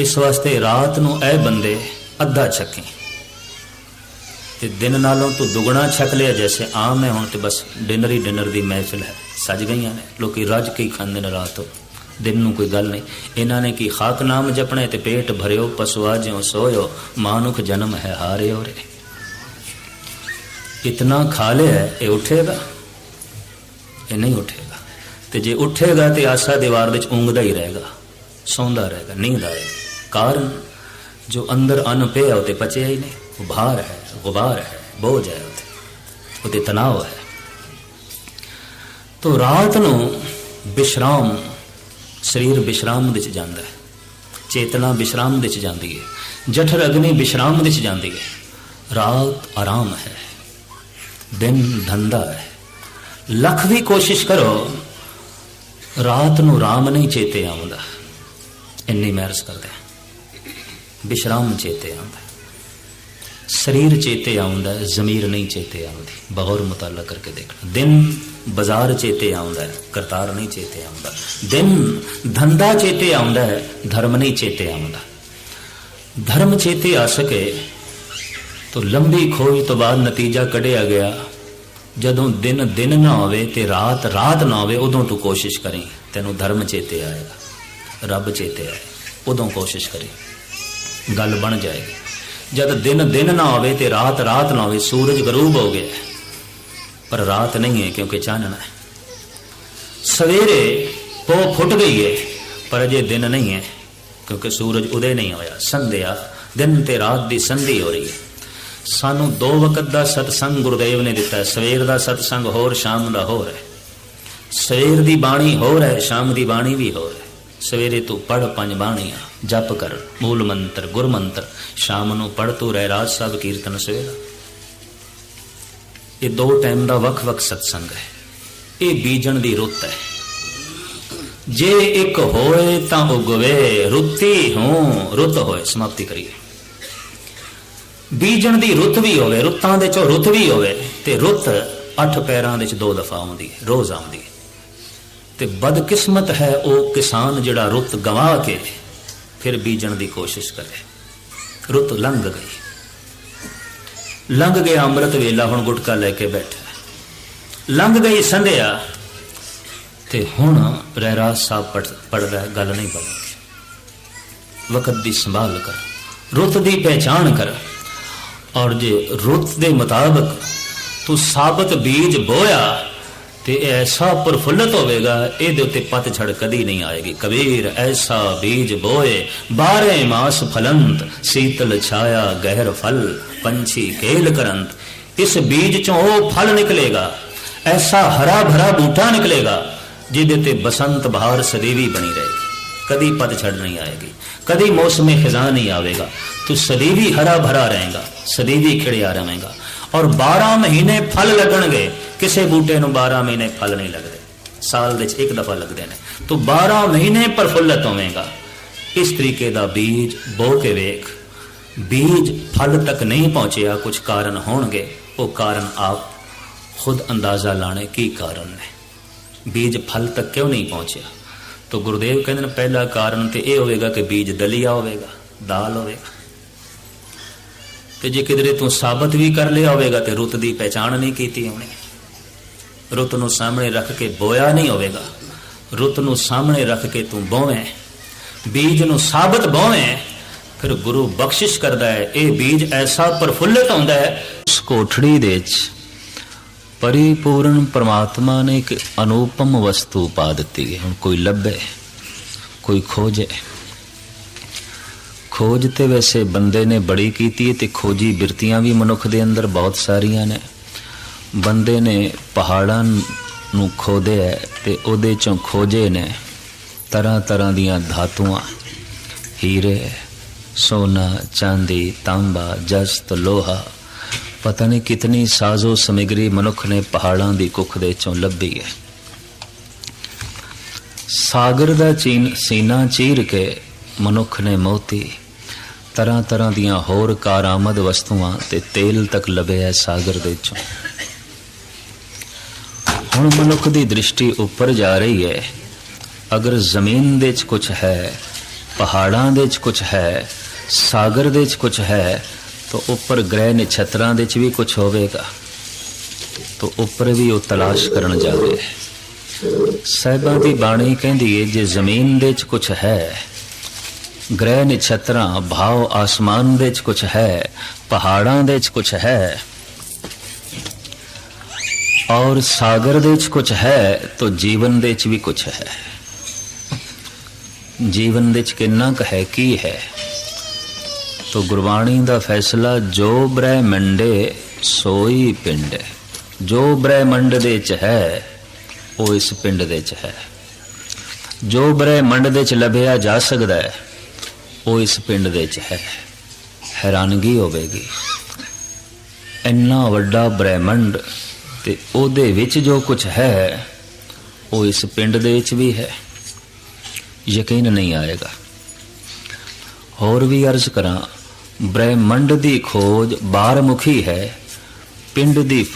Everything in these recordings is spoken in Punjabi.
ਇਸ ਵਾਸਤੇ ਰਾਤ ਨੂੰ ਇਹ ਬੰਦੇ ਅੱਧਾ ਛਕੀ ਤੇ ਦਿਨ ਨਾਲੋਂ ਤੂੰ ਦੁਗਣਾ ਛਕ ਲਿਆ ਜੈਸੇ ਆਮ ਹੈ, ਹੁਣ ਤੇ ਬਸ ਡਿਨਰ ਹੀ ਡਿਨਰ ਦੀ ਮਹਿਫਿਲ ਹੈ। ਸਜ ਗਈਆਂ ਨੇ, ਲੋਕੀ ਰੱਜ ਕੇ ਹੀ ਖਾਂਦੇ ਨੇ ਰਾਤ ਨੂੰ। ਦਿਨ ਨੂੰ ਕੋਈ ਗੱਲ ਨਹੀਂ। ਇਹਨਾਂ ਨੇ ਕੀ ਖਾਕ ਨਾਮ ਜਪਣੇ ਤੇ ਪੇਟ ਭਰਿਓ, ਪਸਵਾ ਜਿਉ ਸੋਇਓ, ਮਾਨੁਖ ਜਨਮ ਹੈ ਹਾਰਿਓ ਰੇ ਇਤਨਾ ਖਾ ਲਿਆ, ਇਹ ਉੱਠੇਗਾ? ਇਹ ਨਹੀਂ ਉੱਠੇਗਾ। ਤੇ ਜੇ ਉੱਠੇਗਾ ਤੇ ਆਸਾ ਦੀਵਾਰ ਵਿੱਚ ਉਂਗਦਾ ਹੀ ਰਹੇਗਾ। ਸੌਂਦਾ ਰਹੇਗਾ, ਨੀਂਦ ਆਏਗੀ। ਕਾਰਨ ਜੋ ਅੰਦਰ ਅਨ ਪਿਆ ਉਹ ਤੇ ਪਚਿਆ ਹੀ ਨਹੀਂ ਉਹ ਭਾਰ ਹੈ ਗੁਬਾਰ ਹੈ ਬੋਝ ਹੈ ਉਹਤੇ ਉਹਤੇ ਤਣਾਅ ਹੈ ਤੋ ਰਾਤ ਨੂੰ ਵਿਸ਼ਰਾਮ ਸਰੀਰ ਵਿਸ਼ਰਾਮ ਵਿੱਚ ਜਾਂਦਾ ਹੈ ਚੇਤਨਾ ਵਿਸ਼ਰਾਮ ਵਿੱਚ ਜਾਂਦੀ ਹੈ ਜਠਰ ਅਗਨੀ ਵਿਸ਼ਰਾਮ ਵਿੱਚ ਜਾਂਦੀ ਹੈ ਰਾਤ ਆਰਾਮ ਹੈ ਦਿਨ ਧੰਦਾ ਹੈ ਲੱਖ ਵੀ ਕੋਸ਼ਿਸ਼ ਕਰੋ ਰਾਤ ਨੂੰ ਰਾਮ ਨਹੀਂ ਚੇਤੇ ਆਉਂਦਾ ਇੰਨੀ ਮਹਿਰਸ ਕਰਦੇ ਵਿਸ਼ਰਾਮ ਚੇਤੇ ਆਉਂਦਾ ਸਰੀਰ ਚੇਤੇ ਆਉਂਦਾ ਜ਼ਮੀਰ ਨਹੀਂ ਚੇਤੇ ਆਉਂਦੀ। ਬਗੌਰ ਮੁਤਾਲਾ ਕਰਕੇ ਦੇਖਣਾ। ਦਿਨ ਬਾਜ਼ਾਰ ਚੇਤੇ ਆਉਂਦਾ ਹੈ, ਕਰਤਾਰ ਨਹੀਂ ਚੇਤੇ ਆਉਂਦਾ। ਦਿਨ ਧੰਦਾ ਚੇਤੇ ਆਉਂਦਾ ਹੈ, ਧਰਮ ਨਹੀਂ ਚੇਤੇ ਆਉਂਦਾ। ਧਰਮ ਚੇਤੇ ਆ ਸਕੇ ਤੋ ਲੰਬੀ ਖੋਜ ਤੋਂ ਬਾਅਦ ਨਤੀਜਾ ਕੱਢਿਆ ਗਿਆ। ਜਦੋਂ ਦਿਨ ਦਿਨ ਨਾ ਹੋਵੇ ਤੇ ਰਾਤ ਰਾਤ ਨਾ ਹੋਵੇ, ਉਦੋਂ ਤੂੰ ਕੋਸ਼ਿਸ਼ ਕਰੀ, ਤੈਨੂੰ ਧਰਮ ਚੇਤੇ ਆਏਗਾ, ਰੱਬ ਚੇਤੇ ਆਏ, ਉਦੋਂ ਕੋਸ਼ਿਸ਼ ਕਰੀ। ਗੱਲ ਬਣ ਜਾਏਗੀ। ਜਦ ਦਿਨ ਦਿਨ ਨਾ ਹੋਵੇ ਤੇ ਰਾਤ ਰਾਤ ਨਾ ਹੋਵੇ, ਸੂਰਜ ਗਰੂਬ ਹੋ ਗਿਆ ਪਰ ਰਾਤ ਨਹੀਂ ਹੈ ਕਿਉਂਕਿ ਚਾਨਣਾ ਹੈ। ਸਵੇਰੇ ਪੋ ਫੁੱਟ ਗਈ ਹੈ, ਪਰ ਅਜੇ ਦਿਨ ਨਹੀਂ ਹੈ ਕਿਉਂਕਿ ਸੂਰਜ ਉਦੇ ਨਹੀਂ ਹੋਇਆ। ਸੰਧਿਆ, ਦਿਨ ਤੇ ਰਾਤ ਦੀ ਸੰਧੀ ਹੋ ਰਹੀ ਹੈ। ਸਾਨੂੰ ਦੋ ਵਕਤ ਦਾ ਸਤਸੰਗ ਗੁਰਦੇਵ ਨੇ ਦਿੱਤਾ ਸਵੇਰ ਦਾ ਸਤਸੰਗ ਹੋਰ, ਸ਼ਾਮ ਦਾ ਹੋਰ ਹੈ। ਸਵੇਰ ਦੀ ਬਾਣੀ ਹੋਰ ਹੈ, ਸ਼ਾਮ ਦੀ ਬਾਣੀ ਵੀ ਹੋਰ ਹੈ। ਸਵੇਰੇ ਤੂੰ ਪੜ ਪੰਜ ਬਾਣੀਆਂ, ਜਪ ਕਰ, ਮੂਲ ਮੰਤਰ, ਗੁਰ ਮੰਤਰ, ਸ਼ਾਮ ਨੂੰ ਪੜ ਤੂੰ ਰਹਿ ਰਾਜ ਸਾਹਿਬ ਕੀਰਤਨ ਸਵੇਰਾ। ਇਹ ਦੋ ਟਾਈਮ ਦਾ ਵੱਖ-ਵੱਖ ਸਤਸੰਗ ਹੈ। ਇਹ ਬੀਜਣ ਦੀ ਰੁੱਤ ਹੈ। ਜੇ ਇੱਕ ਹੋਏ ਤਾਂ ਉਗਵੇ, ਰੁੱਤੀ ਹੂੰ, ਰੁੱਤ ਹੋਏ। ਸਮਾਪਤੀ ਕਰੀਏ। ਬੀਜਣ ਦੀ ਰੁੱਤ ਵੀ ਹੋਵੇ, ਰੁੱਤਾਂ ਦੇ ਚੋਂ ਰੁੱਤ ਵੀ ਹੋਵੇ, ਤੇ ਰੁੱਤ ਅੱਠ ਪੈਰਾਂ ਦੇ ਚ ਦੋ ਦਫਾ ਆਉਂਦੀ ਹੈ, ਰੋਜ਼ ਆਉਂਦੀ ਹੈ। ਤੇ ਬਦਕਿਸਮਤ ਹੈ ਉਹ ਕਿਸਾਨ ਜਿਹੜਾ ਰੁੱਤ ਗਵਾ ਕੇ ਫਿਰ ਬੀਜਣ ਦੀ ਕੋਸ਼ਿਸ਼ ਕਰੇ। ਰੁੱਤ ਲੰਘ ਗਈ। ਲੰਘ ਗਿਆ ਅੰਮ੍ਰਿਤ ਵੇਲਾ, ਹੁਣ ਗੁਟਕਾ ਲੈ ਕੇ ਬੈਠਾ। ਲੰਘ ਗਈ ਸੰਧਿਆ ਤੇ ਹੁਣ ਰਹਿਰਾਸ ਸਾਹਿਬ ਪੜ ਪੜ ਰਿਹਾ, ਗੱਲ ਨਹੀਂ ਬਣਦੀ। ਵਕਤ ਦੀ ਸੰਭਾਲ ਕਰ, ਰੁੱਤ ਦੀ ਪਹਿਚਾਣ ਕਰ। ਔਰ ਜੇ ਰੁੱਤ ਦੇ ਮੁਤਾਬਕ ਤੂੰ ਸਾਬਤ ਬੀਜ ਬੋਇਆ ਤੇ ਇਹ ਐਸਾ ਪ੍ਰਫੁੱਲਤ ਹੋਵੇਗਾ ਇਹਦੇ ਉੱਤੇ ਪਤਝੜ ਕਦੀ ਨਹੀਂ ਆਏਗੀ ਕਬੀਰ ਐਸਾ ਬੀਜ ਬੋਏ ਬਾਰੇ ਮਾਸ ਫਲੰਤ ਸੀਤਲ ਛਾਇਆ ਗਹਿਰ ਫਲ ਪੰਛੀ ਕੇਲ ਕਰੰਤ ਇਸ ਬੀਜ ਚੋਂ ਉਹ ਫਲ ਨਿਕਲੇਗਾ ਐਸਾ ਹਰਾ ਭਰਾ ਬੂਟਾ ਨਿਕਲੇਗਾ ਜਿਹਦੇ ਤੇ ਬਸੰਤ ਬਹਾਰ ਸਦੀਵੀ ਬਣੀ ਰਹੇਗੀ ਕਦੀ ਪਤਝੜ ਨਹੀਂ ਆਏਗੀ ਕਦੀ ਮੌਸਮੇ ਖਿਜ਼ਾਂ ਨਹੀਂ ਆਵੇਗਾ ਤੂੰ ਸਦੀਵੀ ਹਰਾ ਭਰਾ ਰਹੇਗਾ ਸਦੀਵੀ ਖਿੜਿਆ ਰਵੇਂਗਾ ਔਰ 12 ਮਹੀਨੇ ਫਲ ਲੱਗਣਗੇ ਕਿਸੇ ਬੂਟੇ ਨੂੰ 12 ਮਹੀਨੇ ਫਲ ਨਹੀਂ ਲੱਗਦੇ। ਸਾਲ ਦੇ ਵਿੱਚ ਇੱਕ ਦਫਾ ਲੱਗਦੇ ਨੇ। ਤੂੰ 12 ਮਹੀਨੇ ਪ੍ਰਫੁੱਲਤ ਹੋਵੇਂਗਾ। ਇਸ ਤਰੀਕੇ ਦਾ ਬੀਜ ਬੋ ਕੇ ਵੇਖ। ਬੀਜ ਫਲ ਤੱਕ ਨਹੀਂ ਪਹੁੰਚਿਆ, ਕੁਝ ਕਾਰਨ ਹੋਣਗੇ। ਉਹ ਕਾਰਨ ਆਪ ਖੁਦ ਅੰਦਾਜ਼ਾ ਲਾਣੇ ਕੀ ਕਾਰਨ ਨੇ। ਬੀਜ ਫਲ ਤੱਕ ਕਿਉਂ ਨਹੀਂ ਪਹੁੰਚਿਆ? ਤੋ ਗੁਰਦੇਵ ਕਹਿੰਦੇ ਨੇ, ਪਹਿਲਾ ਕਾਰਨ ਤੇ ਇਹ ਹੋਵੇਗਾ ਕਿ ਬੀਜ ਦਲੀਆ ਹੋਵੇਗਾ, ਦਾਲ ਹੋਵੇਗਾ। ਤੇ ਜੇ ਕਿਧਰੇ ਤੂੰ ਸਾਬਤ ਵੀ ਕਰ ਲਿਆ ਹੋਵੇਗਾ ਤੇ ਰੁੱਤ ਦੀ ਪਹਿਚਾਣ ਨਹੀਂ ਕੀਤੀ ਹੋਣੀ। ਰੁੱਤ ਨੂੰ ਸਾਹਮਣੇ ਰੱਖ ਕੇ ਬੋਇਆ ਨਹੀਂ ਹੋਵੇਗਾ। ਰੁੱਤ ਨੂੰ ਸਾਹਮਣੇ ਰੱਖ ਕੇ ਤੂੰ ਬੋਵੇਂ। ਬੀਜ ਨੂੰ ਸਾਬਤ ਬੋਵੇਂ। ਫਿਰ ਗੁਰੂ ਬਖਸ਼ਿਸ਼ ਕਰਦਾ ਹੈ, ਇਹ ਬੀਜ ਐਸਾ ਪ੍ਰਫੁੱਲਿਤ ਹੁੰਦਾ ਹੈ। ਉਸ ਕੋਠੜੀ ਦੇ ਵਿੱਚ ਪਰਿਪੂਰਨ ਪ੍ਰਮਾਤਮਾ ਨੇ ਇੱਕ ਅਨੂਪਮ ਵਸਤੂ ਪਾ ਦਿੱਤੀ ਹੈ। ਹੁਣ ਕੋਈ ਲੱਭੇ, ਕੋਈ ਖੋਜੇ। ਖੋਜ ਤੇ ਵੈਸੇ ਬੰਦੇ ਨੇ ਬੜੀ ਕੀਤੀ ਤੇ ਖੋਜੀ ਬਿਰਤੀਆਂ ਵੀ ਮਨੁੱਖ ਦੇ ਅੰਦਰ ਬਹੁਤ ਸਾਰੀਆਂ ਨੇ। ਬੰਦੇ ਨੇ ਪਹਾੜਾਂ ਨੂੰ ਖੋਦਿਆ ਤੇ ਉਹਦੇ ਚੋਂ ਖੋਜੇ ਨੇ ਤਰ੍ਹਾਂ ਤਰ੍ਹਾਂ ਦੀਆਂ ਧਾਤੂਆਂ। ਹੀਰੇ, ਸੋਨਾ, ਚਾਂਦੀ, ਤਾਂਬਾ, ਜਸਤ, ਲੋਹਾ, ਪਤਾ ਨਹੀਂ ਕਿਤਨੀ ਸਾਜ਼ੋ ਸਮਗਰੀ ਮਨੁੱਖ ਨੇ ਪਹਾੜਾਂ ਦੀ ਕੁੱਖ ਦੇ ਚੋਂ ਲੱਭੀ ਹੈ ਸਾਗਰ ਦਾ ਚੀਨ ਸੀਨਾ ਚੀਰ ਕੇ ਮਨੁੱਖ ਨੇ ਮੋਤੀ। ਤਰ੍ਹਾਂ ਤਰ੍ਹਾਂ ਦੀਆਂ ਹੋਰ ਕਾਰਾਮਦ ਵਸਤੂਆਂ ਤੇ ਤੇਲ ਤੱਕ ਲੱਭਿਆ ਸਾਗਰ ਦੇ ਚੋਂ। ਹੁਣ ਮਨੁੱਖ ਦੀ ਦ੍ਰਿਸ਼ਟੀ ਉੱਪਰ ਜਾ ਰਹੀ ਹੈ। ਅਗਰ ਜ਼ਮੀਨ ਦੇ ਵਿੱਚ ਕੁਝ ਹੈ, ਪਹਾੜਾਂ ਦੇ ਵਿੱਚ ਕੁਝ ਹੈ, ਸਾਗਰ ਦੇ ਵਿੱਚ ਕੁਝ ਹੈ, ਤਾਂ ਉੱਪਰ ਗ੍ਰਹਿ ਨਛਤਰਾਂ ਦੇ ਵਿੱਚ ਵੀ ਕੁਝ ਹੋਵੇਗਾ। ਤਾਂ ਉੱਪਰ ਵੀ ਉਹ ਤਲਾਸ਼ ਕਰਨ ਜਾਵੇ। ਸਾਹਿਬਾਂ ਦੀ ਬਾਣੀ ਕਹਿੰਦੀ ਹੈ, ਜੇ ਜ਼ਮੀਨ ਦੇ ਵਿੱਚ ਕੁਝ ਹੈ, ਗ੍ਰਹਿ ਨਛਤਰਾਂ, ਭਾਵ ਆਸਮਾਨ ਦੇ ਵਿੱਚ ਕੁਝ ਹੈ, ਪਹਾੜਾਂ ਦੇ ਵਿੱਚ ਕੁਝ ਹੈ ਔਰ ਸਾਗਰ ਦੇ ਵਿੱਚ ਕੁਝ ਹੈ, ਤਾਂ ਜੀਵਨ ਦੇ ਵਿੱਚ ਵੀ ਕੁਝ ਹੈ। ਜੀਵਨ ਦੇ ਵਿੱਚ ਕਿੰਨਾ ਕੁ ਹੈ, ਕੀ ਹੈ? ਤੋ ਗੁਰਬਾਣੀ ਦਾ ਫੈਸਲਾ, ਜੋ ਬ੍ਰਹਮੰਡੇ, ਸੋਈ ਪਿੰਡ। ਜੋ ਬ੍ਰਹਿਮੰਡ ਦੇ ਵਿੱਚ ਹੈ, ਉਹ ਇਸ ਪਿੰਡ ਦੇ ਵਿੱਚ ਹੈ। ਜੋ ਬ੍ਰਹਿਮੰਡ ਦੇ ਵਿੱਚ ਲੱਭਿਆ ਜਾ ਸਕਦਾ ਹੈ, ਉਹ ਇਸ ਪਿੰਡ ਦੇ ਵਿੱਚ ਹੈ। ਹੈਰਾਨਗੀ ਹੋਵੇਗੀ। ਇੰਨਾ ਵੱਡਾ ਬ੍ਰਹਿਮੰਡ ਤੇ ਉਹਦੇ ਵਿੱਚ ਜੋ ਕੁਝ ਹੈ, ਉਹ ਇਸ ਪਿੰਡ ਦੇ ਵਿੱਚ ਵੀ ਹੈ। ਯਕੀਨ ਨਹੀਂ ਆਏਗਾ। ਹੋਰ ਵੀ ਅਰਜ਼ ਕਰਾਂ, ਬ੍ਰਹਿਮੰਡ ਦੀ ਖੋਜ ਬਾਹਰਮੁਖੀ ਹੈ, ਪਿੰਡ ਦੀ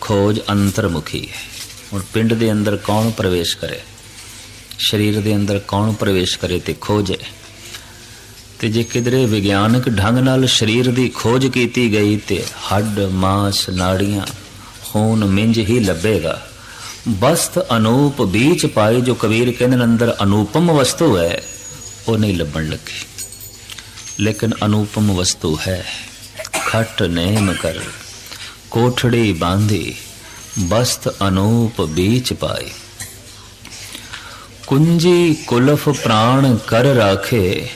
ਖੋਜ ਅੰਤਰਮੁਖੀ ਹੈ। ਹੁਣ ਪਿੰਡ ਦੇ ਅੰਦਰ ਕੌਣ ਪ੍ਰਵੇਸ਼ ਕਰੇ? ਸਰੀਰ ਦੇ ਅੰਦਰ ਕੌਣ ਪ੍ਰਵੇਸ਼ ਕਰੇ ਤੇ ਖੋਜੇ? ਤੇ ਜੇ ਕਿਧਰੇ ਵਿਗਿਆਨਕ ਢੰਗ ਨਾਲ ਸਰੀਰ ਦੀ ਖੋਜ ਕੀਤੀ ਗਈ ਤੇ ਹੱਡ, ਮਾਸ, ਨਾੜੀਆਂ ਖੂਨ ਮਿੰਜ ਹੀ ਲੱਭੇਗਾ। ਬਸਤ ਅਨੂਪ ਵਿੱਚ ਪਾਏ ਜੋ ਕਬੀਰ ਕਹਿੰਦੇ ਨੇ ਅੰਦਰ ਅਨੂਪਮ ਵਸਤੂ ਹੈ, ਉਹ ਨਹੀਂ ਲੱਭਣ ਲੱਗੀ। ਲੇਕਿਨ ਅਨੂਪਮ ਵਸਤੂ ਹੈ। ਖਟ ਨੇਮ ਕਰ, ਕੋਠੜੀ ਬਾਂਧੀ, ਬਸਤ ਅਨੂਪ ਵਿੱਚ ਪਾਏ। ਕੁੰਜੀ ਕੁਲਫ ਪ੍ਰਾਣ ਕਰ ਰਾਖੇ,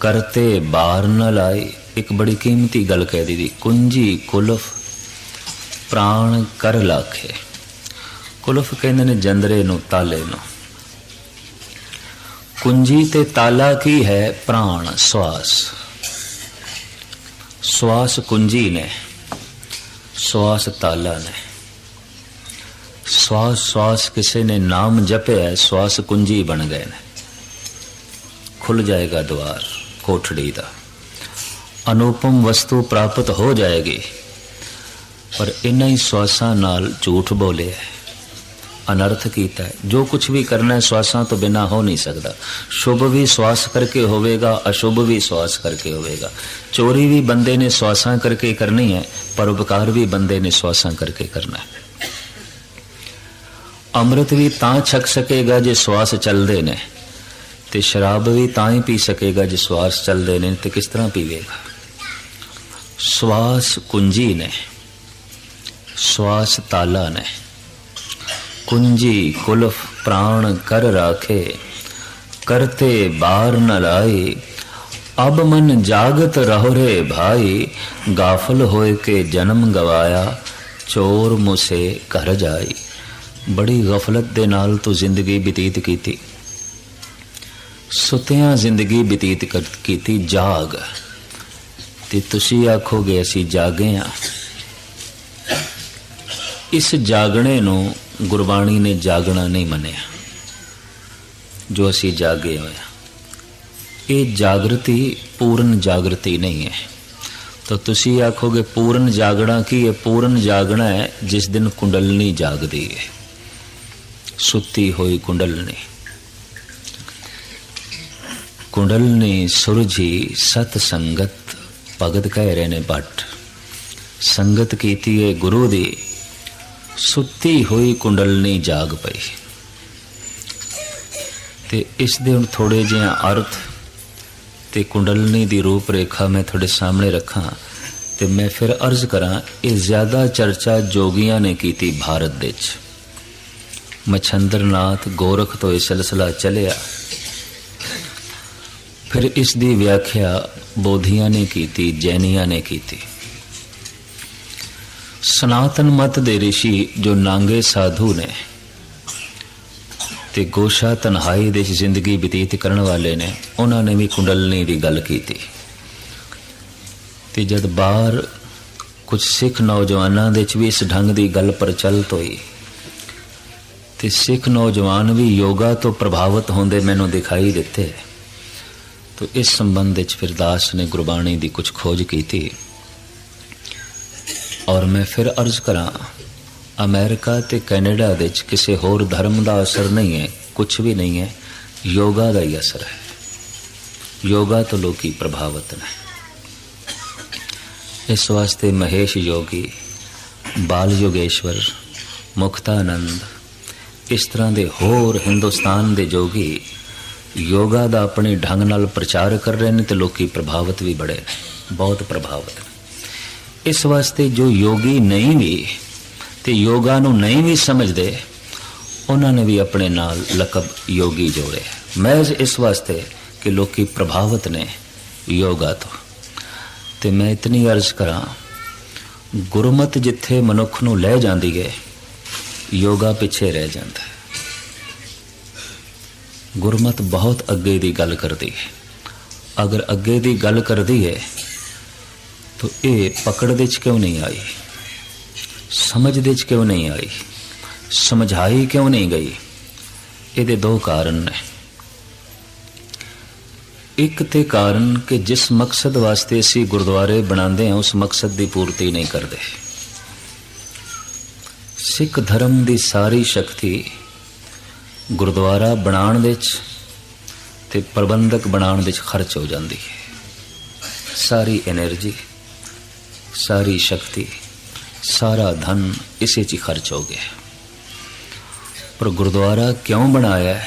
ਕਰਤੇ ਬਾਰ ਨ ਲਾਏ। ਇੱਕ ਬੜੀ ਕੀਮਤੀ ਗੱਲ ਕਹਿ ਦਿੱਤੀ ਕੁੰਜੀ ਕੁਲਫ ਪ੍ਰਾਣ ਕਰ ਲਾਖੇ। ਕੁਲਫ ਕਹਿੰਦੇ ਨੇ ਜੰਦਰੇ ਨੂੰ, ਤਾਲੇ ਨੂੰ। ਕੁੰਜੀ ਤੇ ਤਾਲਾ ਕੀ ਹੈ? ਪ੍ਰਾਣ, ਸਵਾਸ। ਸਵਾਸ ਕੁੰਜੀ ਨੇ, ਸਵਾਸ ਤਾਲਾ ਨੇ। ਸਵਾਸ ਸਵਾਸ ਕਿਸੇ ਨੇ ਨਾਮ ਜਪਿਆ, ਸਵਾਸ ਕੁੰਜੀ ਬਣ ਗਏ ਨੇ। ਖੁੱਲ ਜਾਏਗਾ ਦਵਾਰ ਕੋਠੜੀ ਦਾ। ਅਨੁਪਮ ਵਸਤੂ ਪ੍ਰਾਪਤ ਹੋ ਜਾਏਗੀ। ਪਰ ਇਨਾਂ ਹੀ ਸਵਾਸਾਂ ਨਾਲ ਝੂਠ ਬੋਲਿਆ ਅਨਰਥ ਕੀਤਾ ਹੈ। ਜੋ ਕੁਝ ਵੀ ਕਰਨਾ ਹੈ, ਸਵਾਸਾਂ ਤੋਂ ਬਿਨਾ ਹੋ ਨਹੀਂ ਸਕਦਾ। ਸ਼ੁਭ ਵੀ ਸਵਾਸ ਕਰਕੇ ਹੋਵੇਗਾ, ਅਸ਼ੁਭ ਵੀ ਸਵਾਸ ਕਰਕੇ ਹੋਵੇਗਾ। ਚੋਰੀ ਵੀ ਬੰਦੇ ਨੇ ਸਵਾਸਾਂ ਕਰਕੇ ਕਰਨੀ ਹੈ, ਪਰ ਉਪਕਾਰ ਵੀ ਬੰਦੇ ਨੇ ਸਵਾਸਾਂ ਕਰਕੇ ਕਰਨਾ ਹੈ। ਅੰਮ੍ਰਿਤ ਵੀ ਤਾਂ ਛਕ ਸਕੇਗਾ ਜੇ ਸਵਾਸ ਚੱਲਦੇ ਨੇ ਤੇ ਸ਼ਰਾਬ ਵੀ ਤਾਂ ਹੀ ਪੀ ਸਕੇਗਾ ਜੇ ਸਵਾਸ ਚੱਲਦੇ ਨੇ ਤੇ ਕਿਸ ਤਰ੍ਹਾਂ ਪੀਵੇਗਾ? ਸਵਾਸ ਕੁੰਜੀ ਨੇ। ਸਵਾਸ ਤਾਲਾ ਨੇ ਕੁੰਜੀ ਕੁਲਫ ਪ੍ਰਾਣ ਕਰ ਰਾਖੇ ਕਰਤੇ ਬਾਰ ਨ ਲਾਈ ਅਬ ਮਨ ਜਾਗਤ ਰਹੋ ਰੇ ਭਾਈ ਗਾਫਲ ਹੋਏ ਕੇ ਜਨਮ ਗਵਾਇਆ ਚੋਰ ਮੁਸੇ ਘਰ ਜਾਈ ਬੜੀ ਗਫਲਤ ਦੇ ਨਾਲ ਤੂੰ ਜ਼ਿੰਦਗੀ ਬਤੀਤ ਕੀਤੀ ਸੁਤਿਆਂ ਜ਼ਿੰਦਗੀ ਬਤੀਤ ਕੀਤੀ ਜਾਗ ਤੇ ਤੁਸੀਂ ਆਖੋਗੇ ਅਸੀਂ ਜਾਗੇ ਆ ਇਸ ਜਾਗਣੇ ਨੂੰ ਗੁਰਬਾਣੀ ਨੇ ਜਾਗਣਾ ਨਹੀਂ ਮੰਨਿਆ, ਜੋ ਅਸੀਂ ਜਾਗੇ ਹੋਇਆ ਇਹ ਜਾਗਰਤੀ, ਪੂਰਨ ਜਾਗਰਤੀ ਨਹੀਂ ਹੈ। ਤਾਂ ਤੁਸੀਂ ਆਖੋਗੇ, ਪੂਰਨ ਜਾਗਣਾ ਕੀ ਹੈ? ਪੂਰਨ ਜਾਗਣਾ ਹੈ, ਜਿਸ ਦਿਨ ਕੁੰਡਲਨੀ ਜਾਗਦੀ ਹੈ। ਸੁੱਤੀ ਹੋਈ ਕੁੰਡਲਨੀ। ਕੁੰਡਲਨੀ ਸੁਰਜੀ, ਸਤ ਸੰਗਤ ਭਗਤ ਕਹਿ ਰਹੇ ਨੇ ਬਟ ਸੰਗਤ ਕੀਤੀ ਹੈ ਗੁਰੂ ਦੀ। ਸੁੱਤੀ ਹੋਈ ਕੁੰਡਲਨੀ ਜਾਗ ਪਈ। ਤੇ ਇਸ ਦੇ ਹੁਣ ਥੋੜੇ ਜਿਹਾ ਅਰਥ ਤੇ ਕੁੰਡਲਨੀ ਦੀ ਰੂਪ ਰੇਖਾ ਮੈਂ ਤੁਹਾਡੇ ਸਾਹਮਣੇ ਰੱਖਾਂ ਤੇ ਮੈਂ ਫਿਰ ਅਰਜ਼ ਕਰਾਂ, ਇਹ ਜ਼ਿਆਦਾ ਚਰਚਾ ਜੋਗੀਆਂ ਨੇ ਕੀਤੀ ਭਾਰਤ ਦੇ ਵਿੱਚ। ਮਛੰਦਰਨਾਥ ਗੋਰਖ ਤੋਂ ਇਹ ਸਿਲਸਿਲਾ ਚੱਲਿਆ। ਫਿਰ ਇਸ ਦੀ ਵਿਆਖਿਆ ਬੋਧੀਆਂ ਨੇ ਕੀਤੀ, ਜੈਨੀਆਂ ਨੇ ਕੀਤੀ। ਸਨਾਤਨ ਮਤ ਦੇ ઋષਿ ਜੋ ਨਾਂਗੇ ਸਾਧੂ ਨੇ ਤੇ ਗੋਸ਼ਾ ਤਨਹਾਈ ਦੇ ਜ਼ਿੰਦਗੀ ਬਤੀਤ ਕਰਨ ਵਾਲੇ ਨੇ, ਉਹਨਾਂ ਨੇ ਵੀ ਕੁੰਡਲਨੀ ਦੀ ਗੱਲ ਕੀਤੀ। ਤੇ ਜਦ ਬਾਹਰ ਕੁਝ ਸਿੱਖ ਨੌਜਵਾਨਾਂ ਦੇ ਵਿੱਚ ਵੀ ਇਸ ਢੰਗ ਦੀ ਗੱਲ ਪ੍ਰਚਲਿਤ ਹੋਈ, ਤੇ ਸਿੱਖ ਨੌਜਵਾਨ ਵੀ ਯੋਗਾ ਤੋਂ ਪ੍ਰਭਾਵਿਤ ਹੁੰਦੇ ਮੈਨੂੰ ਦਿਖਾਈ ਦਿੱਤੇ। ਤੋ ਇਸ ਸੰਬੰਧ ਵਿੱਚ ਫਿਰ ਦਾਸ ਨੇ ਗੁਰਬਾਣੀ ਦੀ ਕੁਝ ਖੋਜ ਕੀਤੀ। ਔਰ ਮੈਂ ਫਿਰ ਅਰਜ਼ ਕਰਾਂ, ਅਮਰੀਕਾ ਤੇ ਕੈਨੇਡਾ ਵਿੱਚ ਕਿਸੇ ਹੋਰ ਧਰਮ ਦਾ ਅਸਰ ਨਹੀਂ ਹੈ ਕੁਝ ਵੀ ਨਹੀਂ ਹੈ, ਯੋਗਾ ਦਾ ਹੀ ਅਸਰ ਹੈ। ਯੋਗਾ ਤੋਂ ਲੋਕੀ ਪ੍ਰਭਾਵਿਤ ਨੇ। ਇਸ ਵਾਸਤੇ ਮਹੇਸ਼ ਯੋਗੀ, ਬਾਲ ਯੋਗੇਸ਼ਵਰ ਮੁਕਤਾਨੰਦ ਇਸ ਤਰ੍ਹਾਂ ਦੇ ਹੋਰ ਹਿੰਦੁਸਤਾਨ ਦੇ ਜੋਗੀ ਯੋਗਾ ਦਾ ਆਪਣੇ ਢੰਗ ਨਾਲ ਪ੍ਰਚਾਰ ਕਰ ਰਹੇ ਨੇ ਤੇ ਲੋਕੀ ਪ੍ਰਭਾਵਿਤ ਵੀ ਬੜੇ ਨੇ ਬਹੁਤ ਪ੍ਰਭਾਵਿਤ ਇਸ ਵਾਸਤੇ ਜੋ ਯੋਗੀ ਨਹੀਂ ਵੀ ਤੇ ਯੋਗਾ ਨੂੰ ਨਹੀਂ ਵੀ ਸਮਝਦੇ, ਉਹਨਾਂ ਨੇ ਵੀ ਆਪਣੇ ਨਾਲ ਲਕਬ ਯੋਗੀ ਜੋੜੇ। ਮਹਿਜ਼ ਇਸ ਵਾਸਤੇ ਕਿ ਲੋਕੀ ਪ੍ਰਭਾਵਿਤ ਨੇ ਯੋਗਾ ਤੋਂ। ਤੇ ਮੈਂ ਇਤਨੀ ਅਰਜ਼ ਕਰਾਂ, ਗੁਰਮਤ ਜਿੱਥੇ ਮਨੁੱਖ ਨੂੰ ਲੈ ਜਾਂਦੀ ਹੈ ਯੋਗਾ ਪਿੱਛੇ ਰਹਿ ਜਾਂਦਾ ਹੈ। ਗੁਰਮਤ ਬਹੁਤ ਅੱਗੇ ਦੀ ਗੱਲ ਕਰਦੀ ਹੈ। ਅਗਰ ਅੱਗੇ ਦੀ ਗੱਲ ਕਰਦੀ ਹੈ तो ये पकड़ दे क्यों नहीं आई समझ 'ਚ ਕਿਉਂ ਨਹੀਂ ਆਈ? ਸਮਝਾਈ ਕਿਉਂ ਨਹੀਂ ਗਈ? ਇਹਦੇ ਦੋ ਕਾਰਨ ਨੇ। ਇੱਕ ਤੇ ਕਾਰਨ ਕਿ ਜਿਸ ਮਕਸਦ ਵਾਸਤੇ ਅਸੀਂ ਗੁਰਦੁਆਰੇ ਬਣਾਉਂਦੇ ਹਾਂ, ਉਸ ਮਕਸਦ ਦੀ ਪੂਰਤੀ ਨਹੀਂ ਕਰਦੇ। ਸਿੱਖ ਧਰਮ ਦੀ ਸਾਰੀ ਸ਼ਕਤੀ ਗੁਰਦੁਆਰਾ ਬਣਾਉਣ ਵਿੱਚ ਤੇ ਪ੍ਰਬੰਧਕ ਬਣਾਉਣ ਵਿੱਚ ਖਰਚ ਹੋ ਜਾਂਦੀ ਹੈ। ਸਾਰੀ એનર્ਜੀ ਸਾਰੀ ਸ਼ਕਤੀ, ਸਾਰਾ ਧਨ ਇਸੇ 'ਚ ਹੀ ਖਰਚ ਹੋ ਗਿਆ। ਪਰ ਗੁਰਦੁਆਰਾ ਕਿਉਂ ਬਣਾਇਆ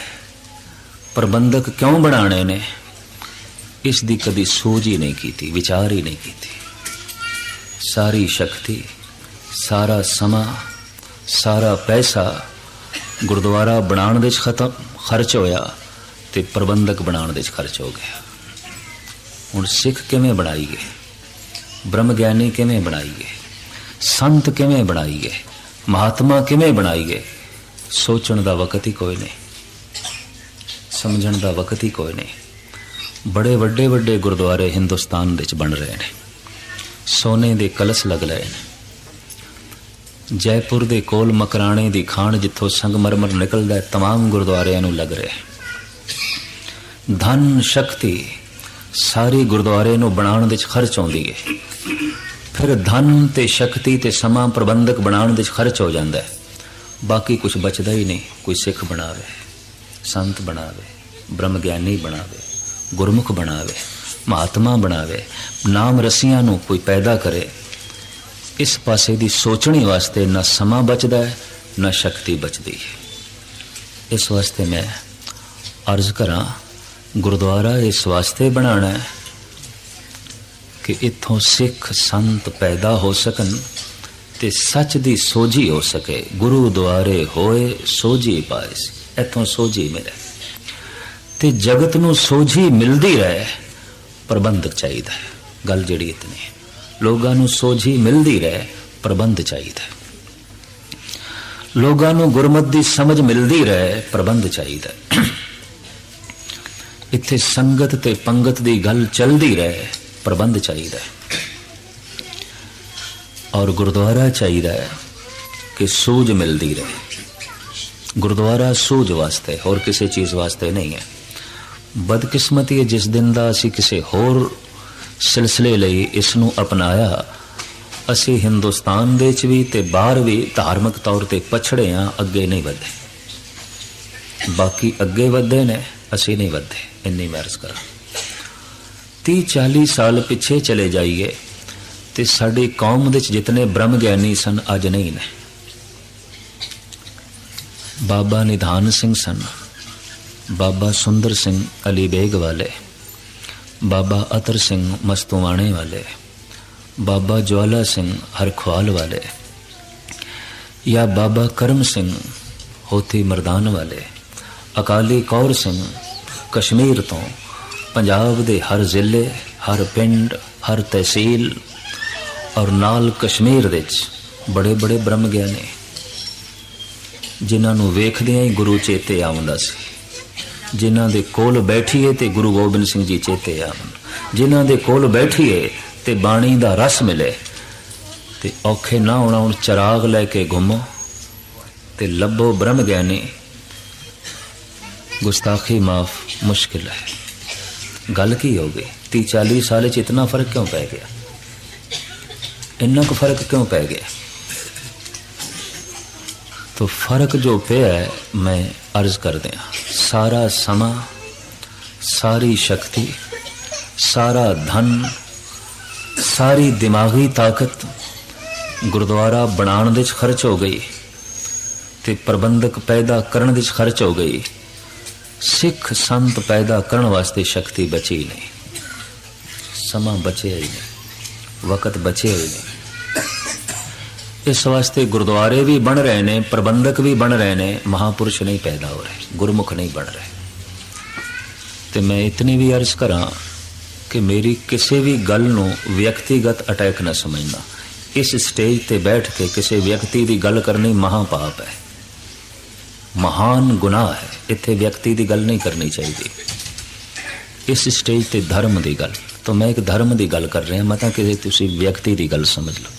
ਪ੍ਰਬੰਧਕ ਕਿਉਂ ਬਣਾਣੇ ਨੇ? ਇਸ ਦੀ ਕਦੀ ਸੋਚ ਹੀ ਨਹੀਂ ਕੀਤੀ, ਵਿਚਾਰ ਹੀ ਨਹੀਂ ਕੀਤੀ। ਸਾਰੀ ਸ਼ਕਤੀ, ਸਾਰਾ ਸਮਾਂ, ਸਾਰਾ ਪੈਸਾ ਗੁਰਦੁਆਰਾ ਬਣਾਉਣ ਦੇ ਵਿੱਚ ਖਤਮ, ਖਰਚ ਹੋਇਆ ਤੇ ਪ੍ਰਬੰਧਕ ਬਣਾਉਣ ਦੇ ਵਿੱਚ ਖਰਚ ਹੋ ਗਿਆ। ਹੁਣ ਸਿੱਖ ਕਿਵੇਂ ਬਣਾਈ ਗਏ ਬ੍ਰਹਮ ਗਿਆਨੀ ਕਿਵੇਂ ਬਣਾਈਏ ਸੰਤ ਕਿਵੇਂ ਬਣਾਈਏ ਮਹਾਤਮਾ ਕਿਵੇਂ ਬਣਾਈਏ ਸੋਚਣ ਦਾ ਵਕਤ ਹੀ ਕੋਈ ਨਹੀਂ ਸਮਝਣ ਦਾ ਵਕਤ ਹੀ ਕੋਈ ਨਹੀਂ ਬੜੇ ਵੱਡੇ ਵੱਡੇ ਗੁਰਦੁਆਰੇ ਹਿੰਦੁਸਤਾਨ ਵਿੱਚ ਬਣ ਰਹੇ ਨੇ ਸੋਨੇ ਦੇ ਕਲਸ ਲੱਗ ਰਹੇ ਨੇ ਜੈਪੁਰ ਦੇ ਕੋਲ ਮਕਰਾਣੇ ਦੀ ਖਾਣ ਜਿੱਥੋਂ ਸੰਗਮਰਮਰ ਨਿਕਲਦਾ ਹੈ तमाम ਗੁਰਦੁਆਰਿਆਂ ਨੂੰ ਲੱਗ ਰਿਹਾ ਧਨ ਸ਼ਕਤੀ ਸਾਰੀ ਗੁਰਦੁਆਰੇ ਨੂੰ ਬਣਾਉਣ ਵਿੱਚ ਖਰਚ ਆਉਂਦੀ ਹੈ ਫਿਰ ਧਨ ਤੇ ਸ਼ਕਤੀ ਤੇ ਸਮਾਂ ਪ੍ਰਬੰਧਕ ਬਣਾਉਣ ਵਿੱਚ ਖਰਚ ਹੋ ਜਾਂਦਾ ਹੈ ਬਾਕੀ ਕੁਝ ਬਚਦਾ ਹੀ ਨਹੀਂ, ਕੋਈ ਸਿੱਖ ਬਣਾਵੇ, ਸੰਤ ਬਣਾਵੇ ਬ੍ਰਹਮ ਗਿਆਨੀ ਬਣਾਵੇ, ਗੁਰਮੁਖ ਬਣਾਵੇ, ਮਹਾਤਮਾ ਬਣਾਵੇ, ਨਾਮ ਰਸੀਆਂ ਨੂੰ ਕੋਈ ਪੈਦਾ ਕਰੇ, ਇਸ ਪਾਸੇ ਦੀ ਸੋਚਣੀ ਵਾਸਤੇ ਨਾ ਸਮਾਂ ਬਚਦਾ ਹੈ ਨਾ ਸ਼ਕਤੀ ਬਚਦੀ ਹੈ ਇਸ ਵਾਸਤੇ ਮੈਂ ਅਰਜ਼ ਕਰਾਂ ਗੁਰਦੁਆਰਾ ਇਸ ਵਾਸਤੇ ਬਣਾਉਣਾ ਹੈ ਕਿ ਇੱਥੋਂ ਸਿੱਖ ਸੰਤ ਪੈਦਾ ਹੋ ਸਕਣ ਤੇ ਸੱਚ ਦੀ ਸੋਝੀ ਹੋ ਸਕੇ। ਗੁਰੂ ਦੁਆਰੇ ਹੋਏ ਸੋਝੀ ਪਾਇਸ, ਇੱਥੋਂ ਸੋਝੀ ਮਿਲੇ। ਤੇ ਜਗਤ ਨੂੰ ਸੋਝੀ ਮਿਲਦੀ ਰਹੇ ਪ੍ਰਬੰਧਕ ਚਾਹੀਦਾ ਹੈ। ਗੱਲ ਜਿਹੜੀ ਇਤਨੀ ਹੈ, ਲੋਕਾਂ ਨੂੰ ਸੋਝੀ ਮਿਲਦੀ ਰਹੇ, ਪ੍ਰਬੰਧ ਚਾਹੀਦਾ ਹੈ। ਲੋਕਾਂ ਨੂੰ ਗੁਰਮਤ ਦੀ ਸਮਝ ਮਿਲਦੀ ਰਹੇ, ਪ੍ਰਬੰਧ ਚਾਹੀਦਾ ਹੈ। ਇੱਥੇ ਸੰਗਤ ਤੇ ਪੰਗਤ ਦੀ ਗੱਲ ਚੱਲਦੀ ਰਹੇ, ਪ੍ਰਬੰਧ ਚਾਹੀਦਾ ਔਰ ਗੁਰਦੁਆਰਾ ਚਾਹੀਦਾ ਹੈ ਕਿ ਸੂਝ ਮਿਲਦੀ ਰਹੇ। ਗੁਰਦੁਆਰਾ ਸੂਝ ਵਾਸਤੇ ਹੋਰ ਕਿਸੇ ਚੀਜ਼ ਵਾਸਤੇ ਨਹੀਂ ਹੈ। ਬਦਕਿਸਮਤੀ ਹੈ ਜਿਸ ਦਿਨ ਦਾ ਅਸੀਂ ਕਿਸੇ ਹੋਰ ਸਿਲਸਿਲੇ ਲਈ ਇਸ ਨੂੰ ਅਪਣਾਇਆ, ਅਸੀਂ ਹਿੰਦੁਸਤਾਨ ਦੇ ਵਿੱਚ ਵੀ ਤੇ ਬਾਹਰ ਵੀ ਧਾਰਮਿਕ ਤੌਰ ਤੇ ਪਛੜੇ ਆ ਅੱਗੇ ਨਹੀਂ ਵਧੇ। ਬਾਕੀ ਅੱਗੇ ਵਧੇ ਨੇ, ਅਸੀਂ ਨਹੀਂ ਵਧੇ। ਇੰਨੀ ਮਰਜ਼ ਕਰਾਂ 30 40 ਸਾਲ ਪਿੱਛੇ ਚਲੇ ਜਾਈਏ ਤੇ ਸਾਡੀ ਕੌਮ ਵਿੱਚ ਜਿਤਨੇ ਬ੍ਰਹਮ ਗਿਆਨੀ ਸਨ ਅੱਜ ਨਹੀਂ ਨੇ ਬਾਬਾ ਨਿਧਾਨ ਸਿੰਘ ਸਨ ਬਾਬਾ ਸੁੰਦਰ ਸਿੰਘ ਅਲੀ ਬੇਗ ਵਾਲੇ ਬਾਬਾ ਅਤਰ ਸਿੰਘ ਮਸਤੂਆਣੇ ਵਾਲੇ ਬਾਬਾ ਜਵਾਲਾ ਸਿੰਘ ਹਰਖਵਾਲ ਵਾਲੇ ਜਾਂ ਬਾਬਾ ਕਰਮ ਸਿੰਘ ਹੋਤੀ ਮਰਦਾਨ ਵਾਲੇ ਅਕਾਲੀ ਕੌਰ ਸਿੰਘ ਕਸ਼ਮੀਰ ਤੋਂ ਪੰਜਾਬ ਦੇ ਹਰ ਜ਼ਿਲ੍ਹੇ, ਹਰ ਪਿੰਡ, ਹਰ ਤਹਿਸੀਲ ਔਰ ਨਾਲ ਕਸ਼ਮੀਰ ਵਿੱਚ ਬੜੇ ਬੜੇ ਬ੍ਰਹਮ ਗਿਆਨੀ ਜਿਨ੍ਹਾਂ ਨੂੰ ਵੇਖਦਿਆਂ ਹੀ ਗੁਰੂ ਚੇਤੇ ਆਉਂਦਾ ਸੀ। ਜਿਨ੍ਹਾਂ ਦੇ ਕੋਲ ਬੈਠੀਏ ਤੇ ਗੁਰੂ ਗੋਬਿੰਦ ਸਿੰਘ ਜੀ ਚੇਤੇ ਆਉਣ। ਜਿਨ੍ਹਾਂ ਦੇ ਕੋਲ ਬੈਠੀਏ ਤੇ ਬਾਣੀ ਦਾ ਰਸ ਮਿਲੇ ਤੇ ਔਖੇ ਨਾ ਹੋਣਾ ਹੁਣ ਚਰਾਗ ਲੈ ਕੇ ਘੁੰਮੋ ਤੇ ਲੱਭੋ ਬ੍ਰਹਮ ਗਿਆਨੀ ਗੁਸਤਾਖੀ ਮਾਫ ਮੁਸ਼ਕਿਲ ਹੈ ਗੱਲ ਕੀ ਹੋ ਗਈ 30 40 ਸਾਲ ਚ ਇਤਨਾ ਫਰਕ ਕਿਉਂ ਪੈ ਗਿਆ ਇੰਨਾ ਕੁ ਫਰਕ ਕਿਉਂ ਪੈ ਗਿਆ तो फर्क जो पे है मैं अर्ज कर दिया सारा समा सारी शक्ति ਸਾਰਾ ਧਨ ਸਾਰੀ ਦਿਮਾਗੀ ਤਾਕਤ ਗੁਰਦੁਆਰਾ ਬਣਾਉਣ ਦੇ ਚ ਖਰਚ ਹੋ ਗਈ ਤੇ ਪ੍ਰਬੰਧਕ ਪੈਦਾ ਕਰਨ ਦੇ ਚ ਖਰਚ ਹੋ ਗਈ ਸਿੱਖ ਸੰਤ ਪੈਦਾ ਕਰਨ ਵਾਸਤੇ ਸ਼ਕਤੀ ਬਚੀ ਨਹੀਂ। ਸਮਾਂ ਬਚਿਆ ਹੀ ਨਹੀਂ। ਵਕਤ ਬਚਿਆ ਹੀ ਨਹੀਂ। ਇਸ ਵਾਸਤੇ ਗੁਰਦੁਆਰੇ ਵੀ ਬਣ ਰਹੇ ਨੇ, ਪ੍ਰਬੰਧਕ ਵੀ ਬਣ ਰਹੇ ਨੇ, ਮਹਾਪੁਰਸ਼ ਨਹੀਂ ਪੈਦਾ ਹੋ ਰਹੇ, ਗੁਰਮੁਖ ਨਹੀਂ ਬਣ ਰਹੇ। ਤੇ ਮੈਂ ਇਤਨੀ ਵੀ ਅਰਜ਼ ਕਰਾਂ ਕਿ ਮੇਰੀ ਕਿਸੇ ਵੀ ਗੱਲ ਨੂੰ ਵਿਅਕਤੀਗਤ ਅਟੈਕ ਨਾ ਸਮਝਣਾ। ਇਸ ਸਟੇਜ ਤੇ ਬੈਠ ਕੇ ਕਿਸੇ ਵਿਅਕਤੀ ਦੀ ਗੱਲ ਕਰਨੀ ਮਹਾ ਪਾਪ ਹੈ। ਮਹਾਨ ਗੁਨਾਹ ਹੈ। ਇੱਥੇ ਵਿਅਕਤੀ ਦੀ ਗੱਲ ਨਹੀਂ ਕਰਨੀ ਚਾਹੀਦੀ। ਇਸ ਸਟੇਜ ਤੇ ਧਰਮ ਦੀ ਗੱਲ। ਤਾਂ ਮੈਂ ਇੱਕ ਧਰਮ ਦੀ ਗੱਲ ਕਰ ਰਿਹਾ। ਮੈਂ ਤਾਂ ਕਿ ਤੁਸੀਂ ਵਿਅਕਤੀ ਦੀ ਗੱਲ ਸਮਝ ਲਓ।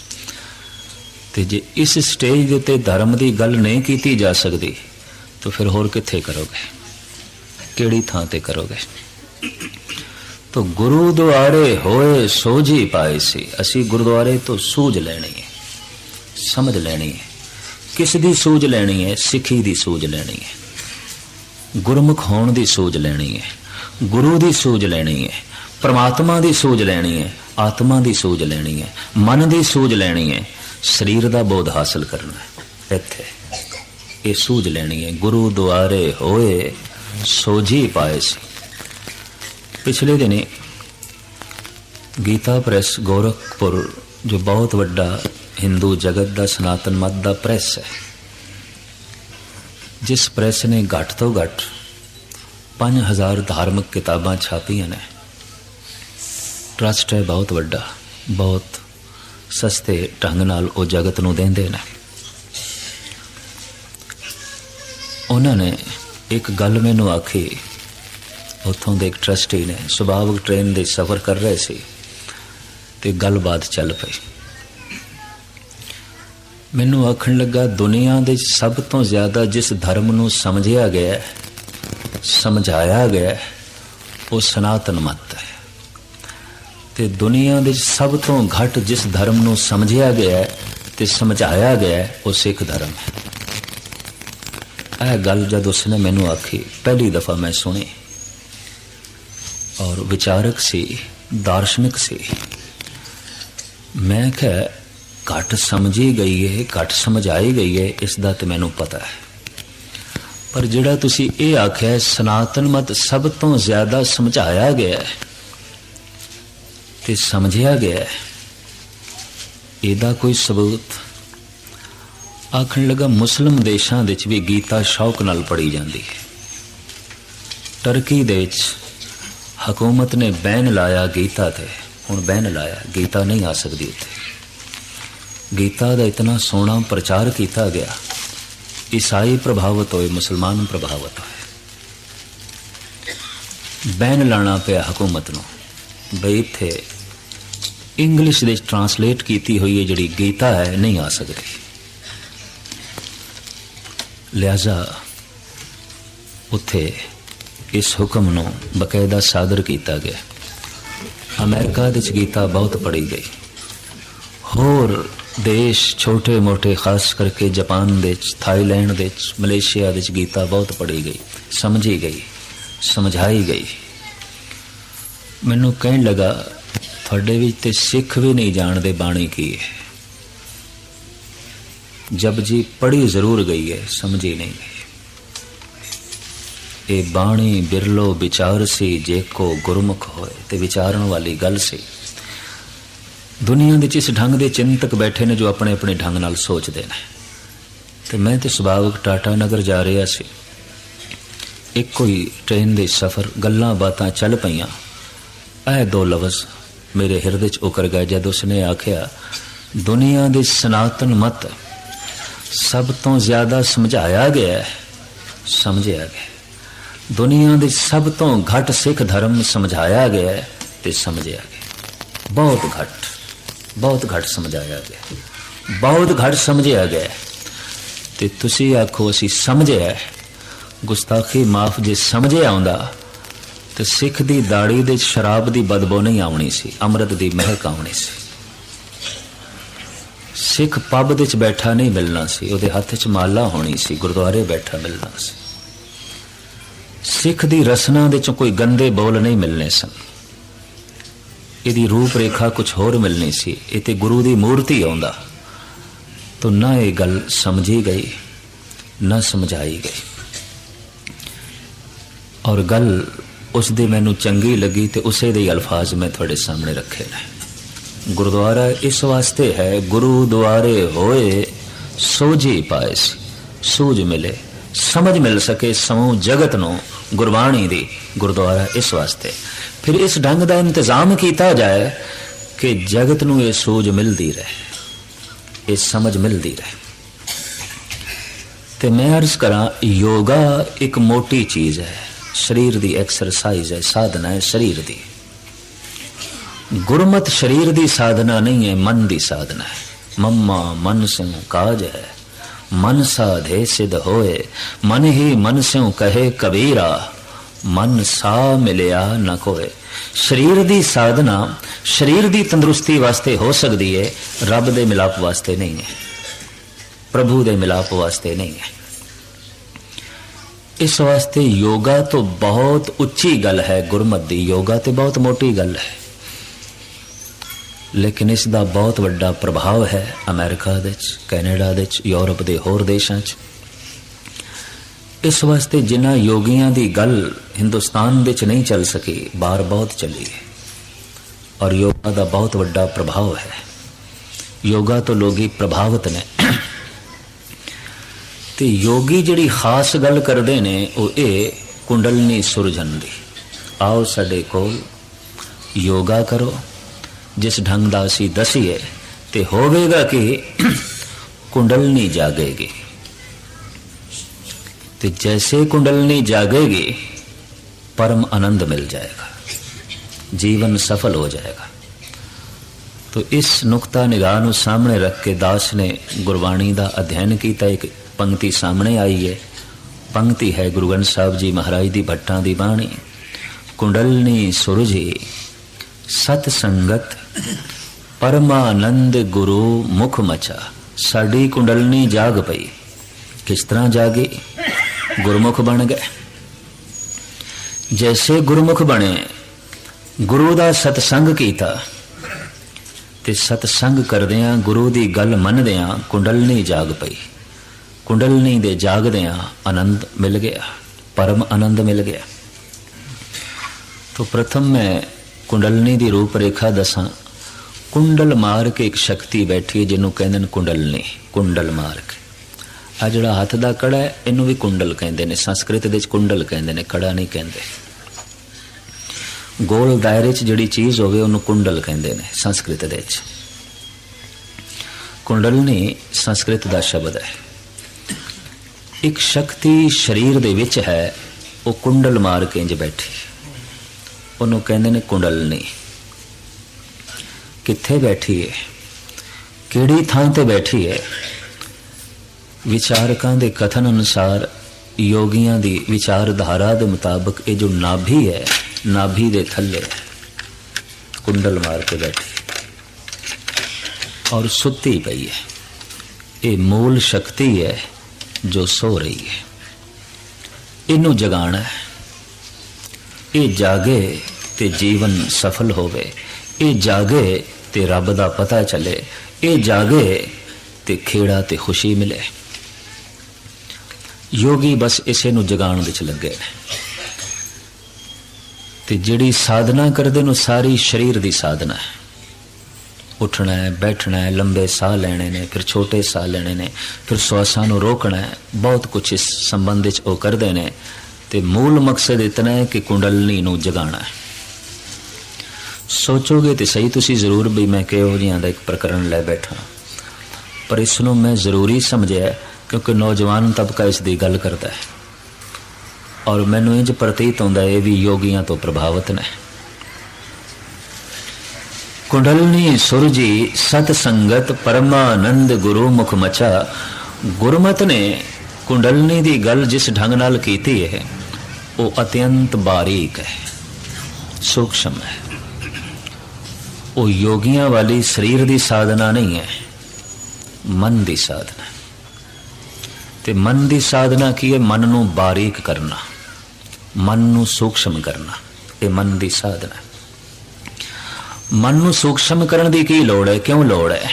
ਤੇ ਜੇ ਇਸ ਸਟੇਜ ਦੇ ਉੱਤੇ ਧਰਮ ਦੀ ਗੱਲ ਨਹੀਂ ਕੀਤੀ ਜਾ ਸਕਦੀ, ਤਾਂ ਫਿਰ ਹੋਰ ਕਿੱਥੇ ਕਰੋਗੇ? ਕਿਹੜੀ ਥਾਂ ਤੇ ਕਰੋਗੇ? ਤਾਂ ਗੁਰੂ ਦੁਆਰੇ ਹੋਏ ਸੋਝੀ ਪਾਏ ਸੀ। ਅਸੀਂ ਗੁਰਦੁਆਰੇ ਤੋਂ ਸੂਝ ਲੈਣੀ ਹੈ। ਸਮਝ ਲੈਣੀ ਹੈ। ਕਿਸ ਦੀ ਸੂਝ ਲੈਣੀ ਹੈ? ਸਿੱਖੀ ਦੀ ਸੂਝ ਲੈਣੀ ਹੈ। ਗੁਰਮੁਖ ਹੋਣ ਦੀ ਸੂਝ ਲੈਣੀ ਹੈ। ਗੁਰੂ ਦੀ ਸੂਝ ਲੈਣੀ ਹੈ। ਪਰਮਾਤਮਾ ਦੀ ਸੂਝ ਲੈਣੀ ਹੈ। ਆਤਮਾ ਦੀ ਸੂਝ ਲੈਣੀ ਹੈ। ਮਨ ਦੀ ਸੂਝ ਲੈਣੀ ਹੈ। ਸਰੀਰ ਦਾ ਬੋਧ ਹਾਸਲ ਕਰਨਾ ਹੈ। ਇੱਥੇ ਇਹ ਸੂਝ ਲੈਣੀ ਹੈ। ਗੁਰੂ ਦੁਆਰੇ ਹੋਏ ਸੋਝੀ ਪਾਏ ਸੀ। ਪਿਛਲੇ ਦਿਨੇ ਗੀਤਾ ਪ੍ਰੈਸ ਗੋਰਖਪੁਰ, ਜੋ ਬਹੁਤ ਵੱਡਾ ਹਿੰਦੂ ਜਗਤ ਦਾ ਸਨਾਤਨ ਮਤ ਦਾ ਪ੍ਰੈਸ ਹੈ। ਜਿਸ ਪ੍ਰੈਸ ਨੇ ਘੱਟ ਤੋਂ ਘੱਟ 5000 ਧਾਰਮਿਕ ਕਿਤਾਬਾਂ ਛਾਪੀਆਂ ਨੇ। ਟਰਸਟ ਹੈ ਬਹੁਤ ਵੱਡਾ, ਬਹੁਤ ਸਸਤੇ ਢੰਗ ਨਾਲ ਉਹ ਜਗਤ ਨੂੰ ਦਿੰਦੇ ਨੇ। ਉਹਨਾਂ ਨੇ ਇੱਕ ਗੱਲ ਮੈਨੂੰ ਆਖੀ, ਉੱਥੋਂ ਦੇ ਇੱਕ ਟਰਸਟੀ ਨੇ, ਸੁਭਾਵਿਕ ਟ੍ਰੇਨ ਦੇ ਸਫ਼ਰ ਕਰ ਰਹੇ ਸੀ ਤੇ ਗੱਲਬਾਤ ਚੱਲ ਪਈ। ਮੈਨੂੰ ਆਖਣ ਲੱਗਾ, ਦੁਨੀਆ ਦੇ ਸਭ ਤੋਂ ਜ਼ਿਆਦਾ ਜਿਸ ਧਰਮ ਨੂੰ ਸਮਝਿਆ ਗਿਆ, ਸਮਝਾਇਆ ਗਿਆ, ਉਹ ਸਨਾਤਨ ਮਤ ਹੈ। ਤੇ ਦੁਨੀਆ ਦੇ ਸਭ ਤੋਂ ਘੱਟ ਜਿਸ ਧਰਮ ਨੂੰ ਸਮਝਿਆ ਗਿਆ ਹੈ ਤੇ ਸਮਝਾਇਆ ਗਿਆ, ਉਹ ਸਿੱਖ ਧਰਮ ਹੈ। ਇਹ ਗੱਲ ਜਦ ਉਸਨੇ ਮੈਨੂੰ ਆਖੀ, ਪਹਿਲੀ ਦਫਾ ਮੈਂ ਸੁਣੀ। ਔਰ ਵਿਚਾਰਕ ਸੀ, ਦਾਰਸ਼ਨਿਕ ਸੀ। ਮੈਂ ਕਿਹਾ ਘੱਟ ਸਮਝੀ ਗਈ ਹੈ ਘੱਟ ਸਮਝਾਈ ਗਈ ਹੈ ਇਸ ਦਾ ਤੇ ਮੈਨੂੰ ਪਤਾ ਹੈ। ਪਰ ਜਿਹੜਾ ਤੁਸੀਂ ਇਹ ਆਖਿਆ ਸਨਾਤਨ ਮਤ ਸਭ ਤੋਂ ਜ਼ਿਆਦਾ ਸਮਝਾਇਆ ਗਿਆ ਹੈ ਤੇ ਸਮਝਿਆ ਗਿਆ ਹੈ, ਇਹਦਾ ਕੋਈ ਸਬੂਤ? ਆਖਣ ਲੱਗਾ, ਮੁਸਲਮ ਦੇਸ਼ਾਂ ਵਿੱਚ ਵੀ ਗੀਤਾ ਸ਼ੌਕ ਨਾਲ ਪੜ੍ਹੀ ਜਾਂਦੀ ਹੈ। ਟਰਕੀ ਦੇ ਵਿੱਚ ਹਕੂਮਤ ਨੇ ਬੈਨ ਲਾਇਆ ਗੀਤਾ ਤੇ। ਹੁਣ ਬੈਨ ਲਾਇਆ, ਗੀਤਾ ਨਹੀਂ ਆ ਸਕਦੀ ਉੱਥੇ। ਗੀਤਾ ਦਾ ਇਤਨਾ ਸੋਹਣਾ ਪ੍ਰਚਾਰ ਕੀਤਾ ਗਿਆ। ਈਸਾਈ ਪ੍ਰਭਾਵਿਤ ਹੋਏ, ਮੁਸਲਮਾਨ ਪ੍ਰਭਾਵਿਤ ਹੋਏ। ਬੈਨ ਲਾਣਾ ਪਿਆ ਹਕੂਮਤ ਨੂੰ। ਬਈ ਇੱਥੇ ਇੰਗਲਿਸ਼ ਦੇ ਟ੍ਰਾਂਸਲੇਟ ਕੀਤੀ ਹੋਈ ਹੈ ਜਿਹੜੀ ਗੀਤਾ ਹੈ, ਨਹੀਂ ਆ ਸਕਦੀ। ਲਿਆਜ਼ਾ, ਉੱਥੇ ਇਸ ਹੁਕਮ ਨੂੰ ਬਕਾਇਦਾ ਸਾਦਰ ਕੀਤਾ ਗਿਆ। ਅਮਰੀਕਾ ਵਿੱਚ ਗੀਤਾ ਬਹੁਤ ਪੜ੍ਹੀ ਗਈ। ਹੋਰ ਦੇਸ਼ ਛੋਟੇ ਮੋਟੇ ਖਾਸ ਕਰਕੇ ਜਾਪਾਨ ਦੇ ਵਿੱਚ, ਥਾਈਲੈਂਡ ਦੇ ਵਿੱਚ, ਮਲੇਸ਼ੀਆ ਦੇ ਵਿੱਚ ਗੀਤਾ ਬਹੁਤ ਪੜ੍ਹੀ ਗਈ, ਸਮਝੀ ਗਈ, ਸਮਝਾਈ ਗਈ। ਮੈਨੂੰ ਕਹਿਣ ਲੱਗਾ, ਤੁਹਾਡੇ ਵਿੱਚ ਤੇ ਸਿੱਖ ਵੀ ਨਹੀਂ ਜਾਣਦੇ ਬਾਣੀ ਕੀ ਹੈ? ਜਬ ਜੀ ਪੜ੍ਹੀ ਜ਼ਰੂਰ ਗਈ ਹੈ, ਸਮਝੀ ਨਹੀਂ ਗਈ ਇਹ ਬਾਣੀ ਬਿਰਲੋ ਵਿਚਾਰ ਸੀ, ਜੇ ਕੋ ਗੁਰਮੁਖ ਹੋਏ, ਤੇ ਵਿਚਾਰਨ ਵਾਲੀ ਗੱਲ ਸੀ। ਦੁਨੀਆ ਦੇ ਇਸ ਢੰਗ ਦੇ ਚਿੰਤਕ ਬੈਠੇ ਨੇ ਜੋ ਆਪਣੇ ਆਪਣੇ ਢੰਗ ਨਾਲ ਸੋਚਦੇ ਨੇ। ਤੇ ਮੈਂ ਤੇ ਸੁਭਾਵਕ ਟਾਟਾ ਨਗਰ ਜਾ ਰਿਹਾ ਸੀ। ਇੱਕੋ ਹੀ ਟ੍ਰੇਨ ਦੇ ਸਫ਼ਰ, ਗੱਲਾਂ ਬਾਤਾਂ ਚੱਲ ਪਈਆਂ। ਇਹ ਦੋ ਲਫ਼ਜ਼ ਮੇਰੇ ਹਿਰਦੇ 'ਚ ਉਕਰ ਗਏ ਜਦ ਉਸਨੇ ਆਖਿਆ, ਦੁਨੀਆ ਦੇ ਸਨਾਤਨ ਮਤ ਸਭ ਤੋਂ ਜ਼ਿਆਦਾ ਸਮਝਾਇਆ ਗਿਆ ਸਮਝਿਆ ਗਿਆ। ਦੁਨੀਆ ਦੇ ਸਭ ਤੋਂ ਘੱਟ ਸਿੱਖ ਧਰਮ ਸਮਝਾਇਆ ਗਿਆ ਹੈ ਤੇ ਸਮਝਿਆ ਗਿਆ। ਬਹੁਤ ਘੱਟ। ਬਹੁਤ ਘੱਟ ਸਮਝਾਇਆ ਗਿਆ। ਬਹੁਤ ਘੱਟ ਸਮਝਿਆ ਗਿਆ। ਤੇ ਤੁਸੀਂ ਆਖੋ, ਅਸੀਂ ਸਮਝਿਆ। ਗੁਸਤਾਖੀ ਮਾਫ ਜੇ ਸਮਝਿਆ ਆਉਂਦਾ, ਤੇ ਸਿੱਖ ਦੀ ਦਾੜੀ ਦੇ ਸ਼ਰਾਬ ਦੀ ਬਦਬੂ ਨਹੀਂ ਆਉਣੀ ਸੀ, ਅੰਮ੍ਰਿਤ ਦੀ ਮਹਿਕ ਆਉਣੀ ਸੀ। ਸਿੱਖ ਪੱਬ ਦੇ ਵਿੱਚ ਬੈਠਾ ਨਹੀਂ ਮਿਲਣਾ ਸੀ, ਉਹਦੇ ਹੱਥ 'ਚ ਮਾਲਾ ਹੋਣੀ ਸੀ, ਗੁਰਦੁਆਰੇ ਬੈਠਾ ਮਿਲਣਾ ਸੀ। ਸਿੱਖ ਦੀ ਰਸਨਾ ਦੇ ਚੋਂ ਕੋਈ ਗੰਦੇ ਬੋਲ ਨਹੀਂ ਮਿਲਨੇ ਸਨ। ਇਹਦੀ ਰੂਪ ਰੇਖਾ ਕੁਝ ਹੋਰ ਮਿਲਣੀ ਸੀ। ਇਹ ਤੇ ਗੁਰੂ ਦੀ ਮੂਰਤੀ ਆਉਂਦਾ। ਤਾਂ ਨਾ ਇਹ ਗੱਲ ਸਮਝੀ ਗਈ, ਨਾ ਸਮਝਾਈ ਗਈ। ਔਰ ਗੱਲ ਉਸ ਦੀ ਮੈਨੂੰ ਚੰਗੀ ਲੱਗੀ ਤੇ ਉਸੇ ਦੇ ਅਲਫਾਜ਼ ਮੈਂ ਤੁਹਾਡੇ ਸਾਹਮਣੇ ਰੱਖੇ ਨੇ। ਗੁਰਦੁਆਰਾ ਇਸ ਵਾਸਤੇ ਹੈ, ਗੁਰੂ ਦੁਆਰੇ ਹੋਏ ਸੋਝੀ ਪਾਏ ਸੀ। ਸੂਝ ਮਿਲੇ, ਸਮਝ ਮਿਲ ਸਕੇ ਸਮੂਹ ਜਗਤ ਨੂੰ ਗੁਰਬਾਣੀ ਦੀ ਗੁਰਦੁਆਰਾ ਇਸ ਵਾਸਤੇ। ਫਿਰ ਇਸ ਢੰਗ ਦਾ ਇੰਤਜ਼ਾਮ ਕੀਤਾ ਜਾਏ ਕਿ ਜਗਤ ਨੂੰ ਇਹ ਸੋਝ ਮਿਲਦੀ ਰਹੇ, ਇਹ ਸਮਝ ਮਿਲਦੀ ਰਹੇ। ਤੇ ਮੈਂ ਅਰਜ਼ ਕਰਾਂ, ਯੋਗਾ ਇੱਕ ਮੋਟੀ ਚੀਜ਼ ਹੈ, ਸਰੀਰ ਦੀ ਐਕਸਰਸਾਈਜ਼ ਹੈ, ਸਾਧਨਾ ਹੈ ਸਰੀਰ ਦੀ। ਗੁਰਮਤ ਸਰੀਰ ਦੀ ਸਾਧਨਾ ਨਹੀਂ ਹੈ, ਮਨ ਦੀ ਸਾਧਨਾ ਹੈ। ਮੰਮਾ ਮਨ ਸਿਉ ਕਾਜ ਹੈ, ਮਨ ਸਾਧੇ ਸਿਧ ਹੋਏ, ਮਨ ਹੀ ਮਨ ਸਿਉ ਕਹੇ ਕਬੀਰਾ। ਮਨ ਸਾ ਮਿਲਿਆ ਨਾ ਕੋਏ ਸਰੀਰ ਦੀ ਸਾਧਨਾ, ਸਰੀਰ ਦੀ ਤੰਦਰੁਸਤੀ ਵਾਸਤੇ ਹੋ ਸਕਦੀ ਹੈ ਰੱਬ ਦੇ ਮਿਲਾਪ ਵਾਸਤੇ ਨਹੀਂ ਹੈ ਪ੍ਰਭੂ ਦੇ ਮਿਲਾਪ ਵਾਸਤੇ ਨਹੀਂ ਹੈ ਇਸ ਵਾਸਤੇ ਯੋਗਾ ਤੋਂ ਬਹੁਤ ਉੱਚੀ ਗੱਲ ਹੈ, ਗੁਰਮਤ ਦੀ। ਯੋਗਾ ਤੇ ਬਹੁਤ ਮੋਟੀ ਗੱਲ ਹੈ। ਲੇਕਿਨ ਇਸ ਦਾ ਬਹੁਤ ਵੱਡਾ ਪ੍ਰਭਾਵ ਹੈ ਅਮਰੀਕਾ ਦੇ ਵਿੱਚ, ਕੈਨੇਡਾ ਦੇ ਵਿੱਚ, ਯੂਰਪ ਦੇ ਹੋਰ ਦੇਸ਼ਾਂ 'ਚ। ਇਸ ਵਾਸਤੇ ਜਿਨ੍ਹਾਂ ਯੋਗੀਆਂ ਦੀ ਗੱਲ ਹਿੰਦੁਸਤਾਨ ਵਿੱਚ ਨਹੀਂ ਚੱਲ ਸਕੀ, ਬਾਹਰ ਬਹੁਤ ਚੱਲੀ ਹੈ। ਔਰ ਯੋਗਾ ਦਾ ਬਹੁਤ ਵੱਡਾ ਪ੍ਰਭਾਵ ਹੈ। ਯੋਗਾ ਤੋਂ ਲੋਕੀ ਪ੍ਰਭਾਵਿਤ ਨੇ। ਤੇ ਯੋਗੀ ਜਿਹੜੀ ਖਾਸ ਗੱਲ ਕਰਦੇ ਨੇ, ਉਹ ਇਹ ਕੁੰਡਲਨੀ ਸੁਰਜਨ ਦੀ। ਆਓ ਸਾਡੇ ਕੋਲ ਯੋਗਾ ਕਰੋ। ਜਿਸ ਢੰਗ ਦਾ ਅਸੀਂ ਦਸੀਏ, ਤੇ ਹੋਵੇਗਾ ਕਿ ਕੁੰਡਲਨੀ ਜਾਗੇਗੀ। ਤੇ ਜੈਸੇ ਕੁੰਡਲਨੀ ਜਾਗੇਗੀ परम आनंद मिल जाएगा जीवन सफल हो जाएगा तो इस नुक्ता निगाह ਨੂੰ ਸਾਹਮਣੇ ਰੱਖ ਕੇ ਦਾਸ ਨੇ ਗੁਰਬਾਣੀ ਦਾ ਅਧਿਐਨ ਕੀਤਾ ਇੱਕ ਪੰਕਤੀ ਸਾਹਮਣੇ ਆਈ ਹੈ ਪੰਕਤੀ ਹੈ ਗੁਰੂ ਗ੍ਰੰਥ ਸਾਹਿਬ ਜੀ ਮਹਾਰਾਜ ਦੀ ਭੱਟਾਂ ਦੀ ਬਾਣੀ ਕੁੰਡਲਨੀ ਸੁਰਜੀ ਸਤ ਸੰਗਤ ਪਰਮਾਨੰਦ ਗੁਰੂ ਮੁਖ ਮਚਾ ਸਾਡੀ ਕੁੰਡਲਨੀ ਜਾਗ ਪਈ ਕਿਸ ਤਰ੍ਹਾਂ ਜਾਗੀ ਗੁਰਮੁਖ ਬਣ ਗਏ। ਜੈਸੇ ਗੁਰਮੁਖ ਬਣੇ, ਗੁਰੂ ਦਾ ਸਤਸੰਗ ਕੀਤਾ। ਤੇ ਸਤਸੰਗ ਕਰਦਿਆਂ ਗੁਰੂ ਦੀ ਗੱਲ ਮੰਨਦਿਆਂ ਕੁੰਡਲਨੀ ਜਾਗ ਪਈ। ਕੁੰਡਲਨੀ ਦੇ ਜਾਗਦਿਆਂ ਆਨੰਦ ਮਿਲ ਗਿਆ, ਪਰਮ ਆਨੰਦ ਮਿਲ ਗਿਆ। ਤੋ ਪ੍ਰਥਮ ਮੈਂ ਕੁੰਡਲਨੀ ਦੀ ਰੂਪ ਰੇਖਾ ਦਸਾਂ। ਕੁੰਡਲ ਮਾਰ ਕੇ ਇੱਕ ਸ਼ਕਤੀ ਬੈਠੀ ਜਿਹਨੂੰ ਕਹਿੰਦੇ ਨੇ ਕੁੰਡਲਨੀ, ਕੁੰਡਲ ਮਾਰ ਕੇ ਆ ਜਿਹੜਾ ਹੱਥ ਦਾ ਕੜਾ ਹੈ, ਇਹਨੂੰ ਵੀ ਕੁੰਡਲ ਕਹਿੰਦੇ ਨੇ, ਸੰਸਕ੍ਰਿਤ ਦੇ ਵਿੱਚ ਕੁੰਡਲ ਕਹਿੰਦੇ ਨੇ, ਕੜਾ ਨਹੀਂ ਕਹਿੰਦੇ। ਗੋਲ ਦਾਇਰੇ 'ਚ ਜਿਹੜੀ ਚੀਜ਼ ਹੋਵੇ, ਉਹਨੂੰ ਕੁੰਡਲ ਕਹਿੰਦੇ ਨੇ, ਸੰਸਕ੍ਰਿਤ ਦੇ ਵਿੱਚ। ਕੁੰਡਲਨੀ ਸੰਸਕ੍ਰਿਤ ਦਾ ਸ਼ਬਦ ਹੈ। ਇੱਕ ਸ਼ਕਤੀ ਸਰੀਰ ਦੇ ਵਿੱਚ ਹੈ, ਉਹ ਕੁੰਡਲ ਮਾਰ ਕੇ ਇੰਜ ਬੈਠੀ। ਉਹਨੂੰ ਕਹਿੰਦੇ ਨੇ ਕੁੰਡਲਨੀ ਕਿੱਥੇ ਬੈਠੀ ਹੈ ਕਿਹੜੀ ਥਾਂ ਤੇ ਬੈਠੀ ਹੈ ਵਿਚਾਰਕਾਂ ਦੇ ਕਥਨ ਅਨੁਸਾਰ ਯੋਗੀਆਂ ਦੀ ਵਿਚਾਰਧਾਰਾ ਦੇ ਮੁਤਾਬਕ ਇਹ ਜੋ ਨਾਭੀ ਹੈ, ਨਾਭੀ ਦੇ ਥੱਲੇ ਕੁੰਡਲ ਮਾਰ ਕੇ ਬੈਠੀ ਔਰ ਸੁੱਤੀ ਪਈ ਹੈ। ਇਹ ਮੂਲ ਸ਼ਕਤੀ ਹੈ ਜੋ ਸੋ ਰਹੀ ਹੈ। ਇਹਨੂੰ ਜਗਾਣਾ ਹੈ। ਇਹ ਜਾਗੇ ਤੇ ਜੀਵਨ ਸਫਲ ਹੋਵੇ। ਇਹ ਜਾਗੇ ਤੇ ਰੱਬ ਦਾ ਪਤਾ ਚੱਲੇ। ਇਹ ਜਾਗੇ ਤੇ ਖੇੜਾ ਤੇ ਖੁਸ਼ੀ ਮਿਲੇ। ਯੋਗੀ ਬਸ ਇਸੇ ਨੂੰ ਜਗਾਉਣ ਵਿੱਚ ਲੱਗੇ। ਨੇ ਤੇ ਜਿਹੜੀ ਸਾਧਨਾ ਕਰਦੇ ਨੂੰ ਸਾਰੀ ਸਰੀਰ ਦੀ ਸਾਧਨਾ ਹੈ। ਉੱਠਣਾ ਹੈ, ਬੈਠਣਾ ਹੈ, ਲੰਬੇ ਸਾਹ ਲੈਣੇ ਨੇ, ਫਿਰ ਛੋਟੇ ਸਾਹ ਲੈਣੇ ਨੇ, ਫਿਰ ਸਵਾਸਾਂ ਨੂੰ ਰੋਕਣਾ ਹੈ, ਬਹੁਤ ਕੁਝ ਇਸ ਸੰਬੰਧ ਵਿੱਚ ਉਹ ਕਰਦੇ ਨੇ। ਤੇ ਮੂਲ ਮਕਸਦ ਇਤਨਾ ਹੈ ਕਿ ਕੁੰਡਲਨੀ ਨੂੰ ਜਗਾਣਾ ਹੈ। ਸੋਚੋਗੇ ਤੇ ਸਹੀ ਤੁਸੀਂ ਜ਼ਰੂਰ ਵੀ ਮੈਂ ਕਿਹੋ ਜਿਹਾ ਦਾ ਇੱਕ ਪ੍ਰਕਰਨ ਲੈ ਬੈਠਾ। ਪਰ ਇਸ ਨੂੰ ਮੈਂ ਜ਼ਰੂਰੀ ਸਮਝਿਆ ਕਿਉਂਕਿ ਨੌਜਵਾਨ ਤਬਕਾ ਇਸ ਦੀ ਗੱਲ ਕਰਦਾ ਹੈ। ਔਰ ਮੈਨੂੰ ਇੰਜ ਪ੍ਰਤੀਤ ਹੁੰਦਾ ਇਹ ਵੀ ਯੋਗੀਆਂ ਤੋਂ ਪ੍ਰਭਾਵਿਤ ਨੇ। ਕੁੰਡਲਨੀ ਸੁਰਜੀ ਸਤ ਸੰਗਤ ਪਰਮਾਨੰਦ ਗੁਰੂ ਮੁਖ ਮਚਾ। ਗੁਰਮਤ ਨੇ ਕੁੰਡਲਨੀ ਦੀ ਗੱਲ ਜਿਸ ਢੰਗ ਨਾਲ ਕੀਤੀ ਹੈ, ਉਹ ਅਤਿਅੰਤ ਬਾਰੀਕ ਹੈ, ਸੂਖਸ਼ਮ ਹੈ। ਉਹ ਯੋਗੀਆਂ ਵਾਲੀ ਸਰੀਰ ਦੀ ਸਾਧਨਾ ਨਹੀਂ ਹੈ, ਮਨ ਦੀ ਸਾਧਨਾ ਤੇ ਮਨ ਦੀ ਸਾਧਨਾ ਕੀ ਹੈ? ਮਨ ਨੂੰ ਬਾਰੀਕ ਕਰਨਾ, ਮਨ ਨੂੰ ਸੂਖਸ਼ਮ ਕਰਨਾ, ਇਹ ਮਨ ਦੀ ਸਾਧਨਾ। ਮਨ ਨੂੰ ਸੂਖਸ਼ਮ ਕਰਨ ਦੀ ਕੀ ਲੋੜ ਹੈ? ਕਿਉਂ ਲੋੜ ਹੈ?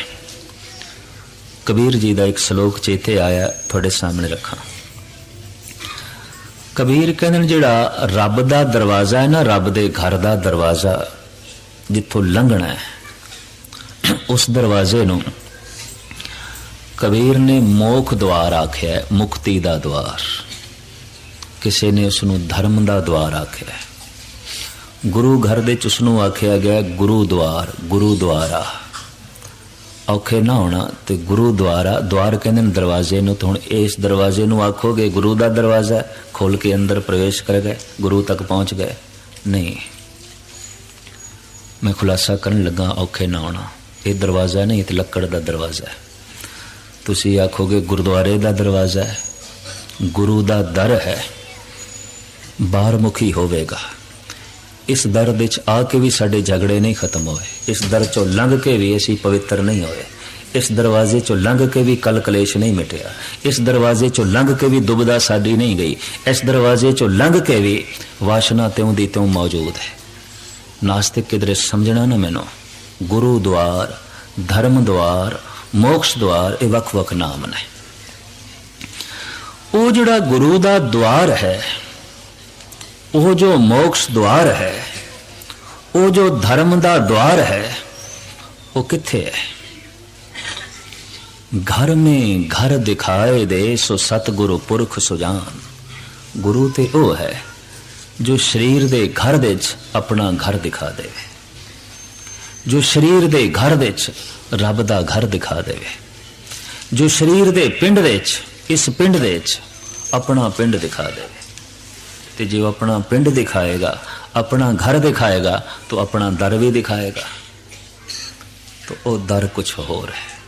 ਕਬੀਰ ਜੀ ਦਾ ਇੱਕ ਸ਼ਲੋਕ ਚੇਤੇ ਆਇਆ, ਤੁਹਾਡੇ ਸਾਹਮਣੇ ਰੱਖਾਂ। ਕਬੀਰ ਕਹਿੰਦੇ ਨੇ, ਜਿਹੜਾ ਰੱਬ ਦਾ ਦਰਵਾਜ਼ਾ ਹੈ ਨਾ, ਰੱਬ ਦੇ ਘਰ ਦਾ ਦਰਵਾਜ਼ਾ, ਜਿੱਥੋਂ ਲੰਘਣਾ ਹੈ, ਉਸ ਦਰਵਾਜ਼ੇ ਨੂੰ ਕਬੀਰ ਨੇ ਮੋਖ ਦਵਾਰ ਆਖਿਆ, ਮੁਕਤੀ ਦਾ ਦਵਾਰ। ਕਿਸੇ ਨੇ ਉਸ ਨੂੰ ਧਰਮ ਦਾ ਦਵਾਰ ਆਖਿਆ। ਗੁਰੂ ਘਰ ਦੇ ਚ ਉਸ ਨੂੰ ਆਖਿਆ ਗਿਆ, ਗੁਰੂ ਦਵਾਰ, ਗੁਰੂ ਦਵਾਰਾ ਔਖੇ ਨਾ ਹੋਣਾ ਤੇ ਗੁਰੂ ਦਵਾਰਾ ਦਵਾਰ ਕਹਿੰਦੇ ਨੇ ਦਰਵਾਜ਼ੇ ਨੂੰ, ਤਾਂ ਹੁਣ ਇਸ ਦਰਵਾਜ਼ੇ ਨੂੰ ਆਖੋਗੇ, ਗੁਰੂ ਦਾ ਦਰਵਾਜ਼ਾ ਖੋਲ ਕੇ ਅੰਦਰ ਪ੍ਰਵੇਸ਼ ਕਰ ਗਏ, ਗੁਰੂ ਤੱਕ ਪਹੁੰਚ ਗਏ। ਨਹੀਂ। ਮੈਂ ਖੁਲਾਸਾ ਕਰਨ ਲੱਗਾ, ਔਖੇ ਨਾ ਹੋਣਾ। ਇਹ ਦਰਵਾਜ਼ਾ ਨਹੀਂ ਤੇ ਲੱਕੜ ਦਾ ਦਰਵਾਜ਼ਾ ਹੈ। ਤੁਸੀਂ ਆਖੋਗੇ ਗੁਰਦੁਆਰੇ ਦਾ ਦਰਵਾਜ਼ਾ ਹੈ, ਗੁਰੂ ਦਾ ਦਰ ਹੈ ਬਾਹਰਮੁਖੀ ਹੋਵੇਗਾ। ਇਸ ਦਰ ਵਿੱਚ ਆ ਕੇ ਵੀ ਸਾਡੇ ਝਗੜੇ ਨਹੀਂ ਖਤਮ ਹੋਏ। ਇਸ ਦਰ ਚੋਂ ਲੰਘ ਕੇ ਵੀ ਅਸੀਂ ਪਵਿੱਤਰ ਨਹੀਂ ਹੋਏ। ਇਸ ਦਰਵਾਜ਼ੇ ਚੋਂ ਲੰਘ ਕੇ ਵੀ ਕਲ ਕਲੇਸ਼ ਨਹੀਂ ਮਿਟਿਆ। ਇਸ ਦਰਵਾਜ਼ੇ ਚੋਂ ਲੰਘ ਕੇ ਵੀ ਦੁਬਦਾ ਸਾਡੀ ਨਹੀਂ ਗਈ। ਇਸ ਦਰਵਾਜ਼ੇ ਚੋਂ ਲੰਘ ਕੇ ਵੀ ਵਾਸ਼ਨਾ ਤਿਉਂ ਦੀ ਤਿਉਂ ਮੌਜੂਦ ਹੈ। ਨਾਸਤਿਕ ਕਿਧਰੇ ਸਮਝਣਾ ਨਾ ਮੈਨੂੰ। ਗੁਰੂ ਦੁਆਰ, ਧਰਮ ਦੁਆਰ ਮੋਕਸ਼ ਦਵਾਰ ਇਹ ਵੱਖ-ਵੱਖ ਨਾਮ ਨੇ। ਉਹ ਜਿਹੜਾ ਗੁਰੂ ਦਾ ਦਵਾਰ ਹੈ, ਉਹ ਜੋ ਮੋਕਸ਼ ਦਵਾਰ ਹੈ, ਉਹ ਜੋ ਧਰਮ ਦਾ ਦਵਾਰ ਹੈ, ਉਹ ਕਿੱਥੇ ਹੈ? ਘਰ ਮੇ ਘਰ ਦਿਖਾਏ ਦੇ ਸੋ ਸਤਿਗੁਰੂ ਪੁਰਖ ਸੁਜਾਨ। ਗੁਰੂ ਤੇ ਉਹ ਹੈ ਜੋ ਸਰੀਰ ਦੇ ਘਰ ਦੇ ਵਿੱਚ ਆਪਣਾ ਘਰ ਦਿਖਾ ਦੇਵੇ ਜੋ ਸਰੀਰ ਦੇ ਘਰ ਦੇ ਵਿੱਚ ਰੱਬ ਦਾ ਘਰ ਦਿਖਾ ਦੇਵੇ ਜੋ ਸਰੀਰ ਦੇ ਪਿੰਡ ਦੇ ਵਿੱਚ, ਇਸ ਪਿੰਡ ਦੇ ਵਿੱਚ ਆਪਣਾ ਪਿੰਡ ਦਿਖਾ ਦੇਵੇ ਤੇ ਜੇ ਉਹ ਆਪਣਾ ਪਿੰਡ ਦਿਖਾਏਗਾ, ਆਪਣਾ ਘਰ ਦਿਖਾਏਗਾ, ਤਾਂ ਆਪਣਾ ਦਰ ਵੀ ਦਿਖਾਏਗਾ। ਤਾਂ ਉਹ ਦਰ ਕੁਝ ਹੋਰ ਹੈ।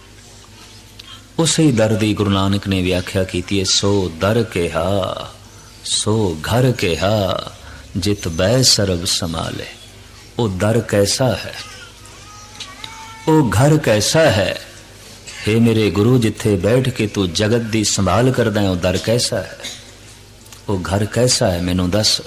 ਉਸੇ ਹੀ ਦਰ ਦੀ ਗੁਰੂ ਨਾਨਕ ਨੇ ਵਿਆਖਿਆ ਕੀਤੀ ਹੈ, ਸੋ ਦਰ ਕਿਹਾ, ਸੋ ਘਰ ਕਿਹਾ, ਜਿਤ ਬੈ ਸਰਬ ਸਮਾਲੇ ਉਹ ਦਰ ਕੈਸਾ ਹੈ? ਉਹ ਘਰ ਕੈਸਾ ਹੈ? हे ਮੇਰੇ ਗੁਰੂ, ਜਿੱਥੇ ਬੈਠ ਕੇ ਤੂੰ ਜਗਤ ਦੀ ਸੰਭਾਲ ਕਰਦਾ ਹੈ, ਉਹ ਦਰ ਕੈਸਾ ਹੈ? ਉਹ ਘਰ ਕੈਸਾ ਹੈ? ਮੈਨੂੰ ਦੱਸ।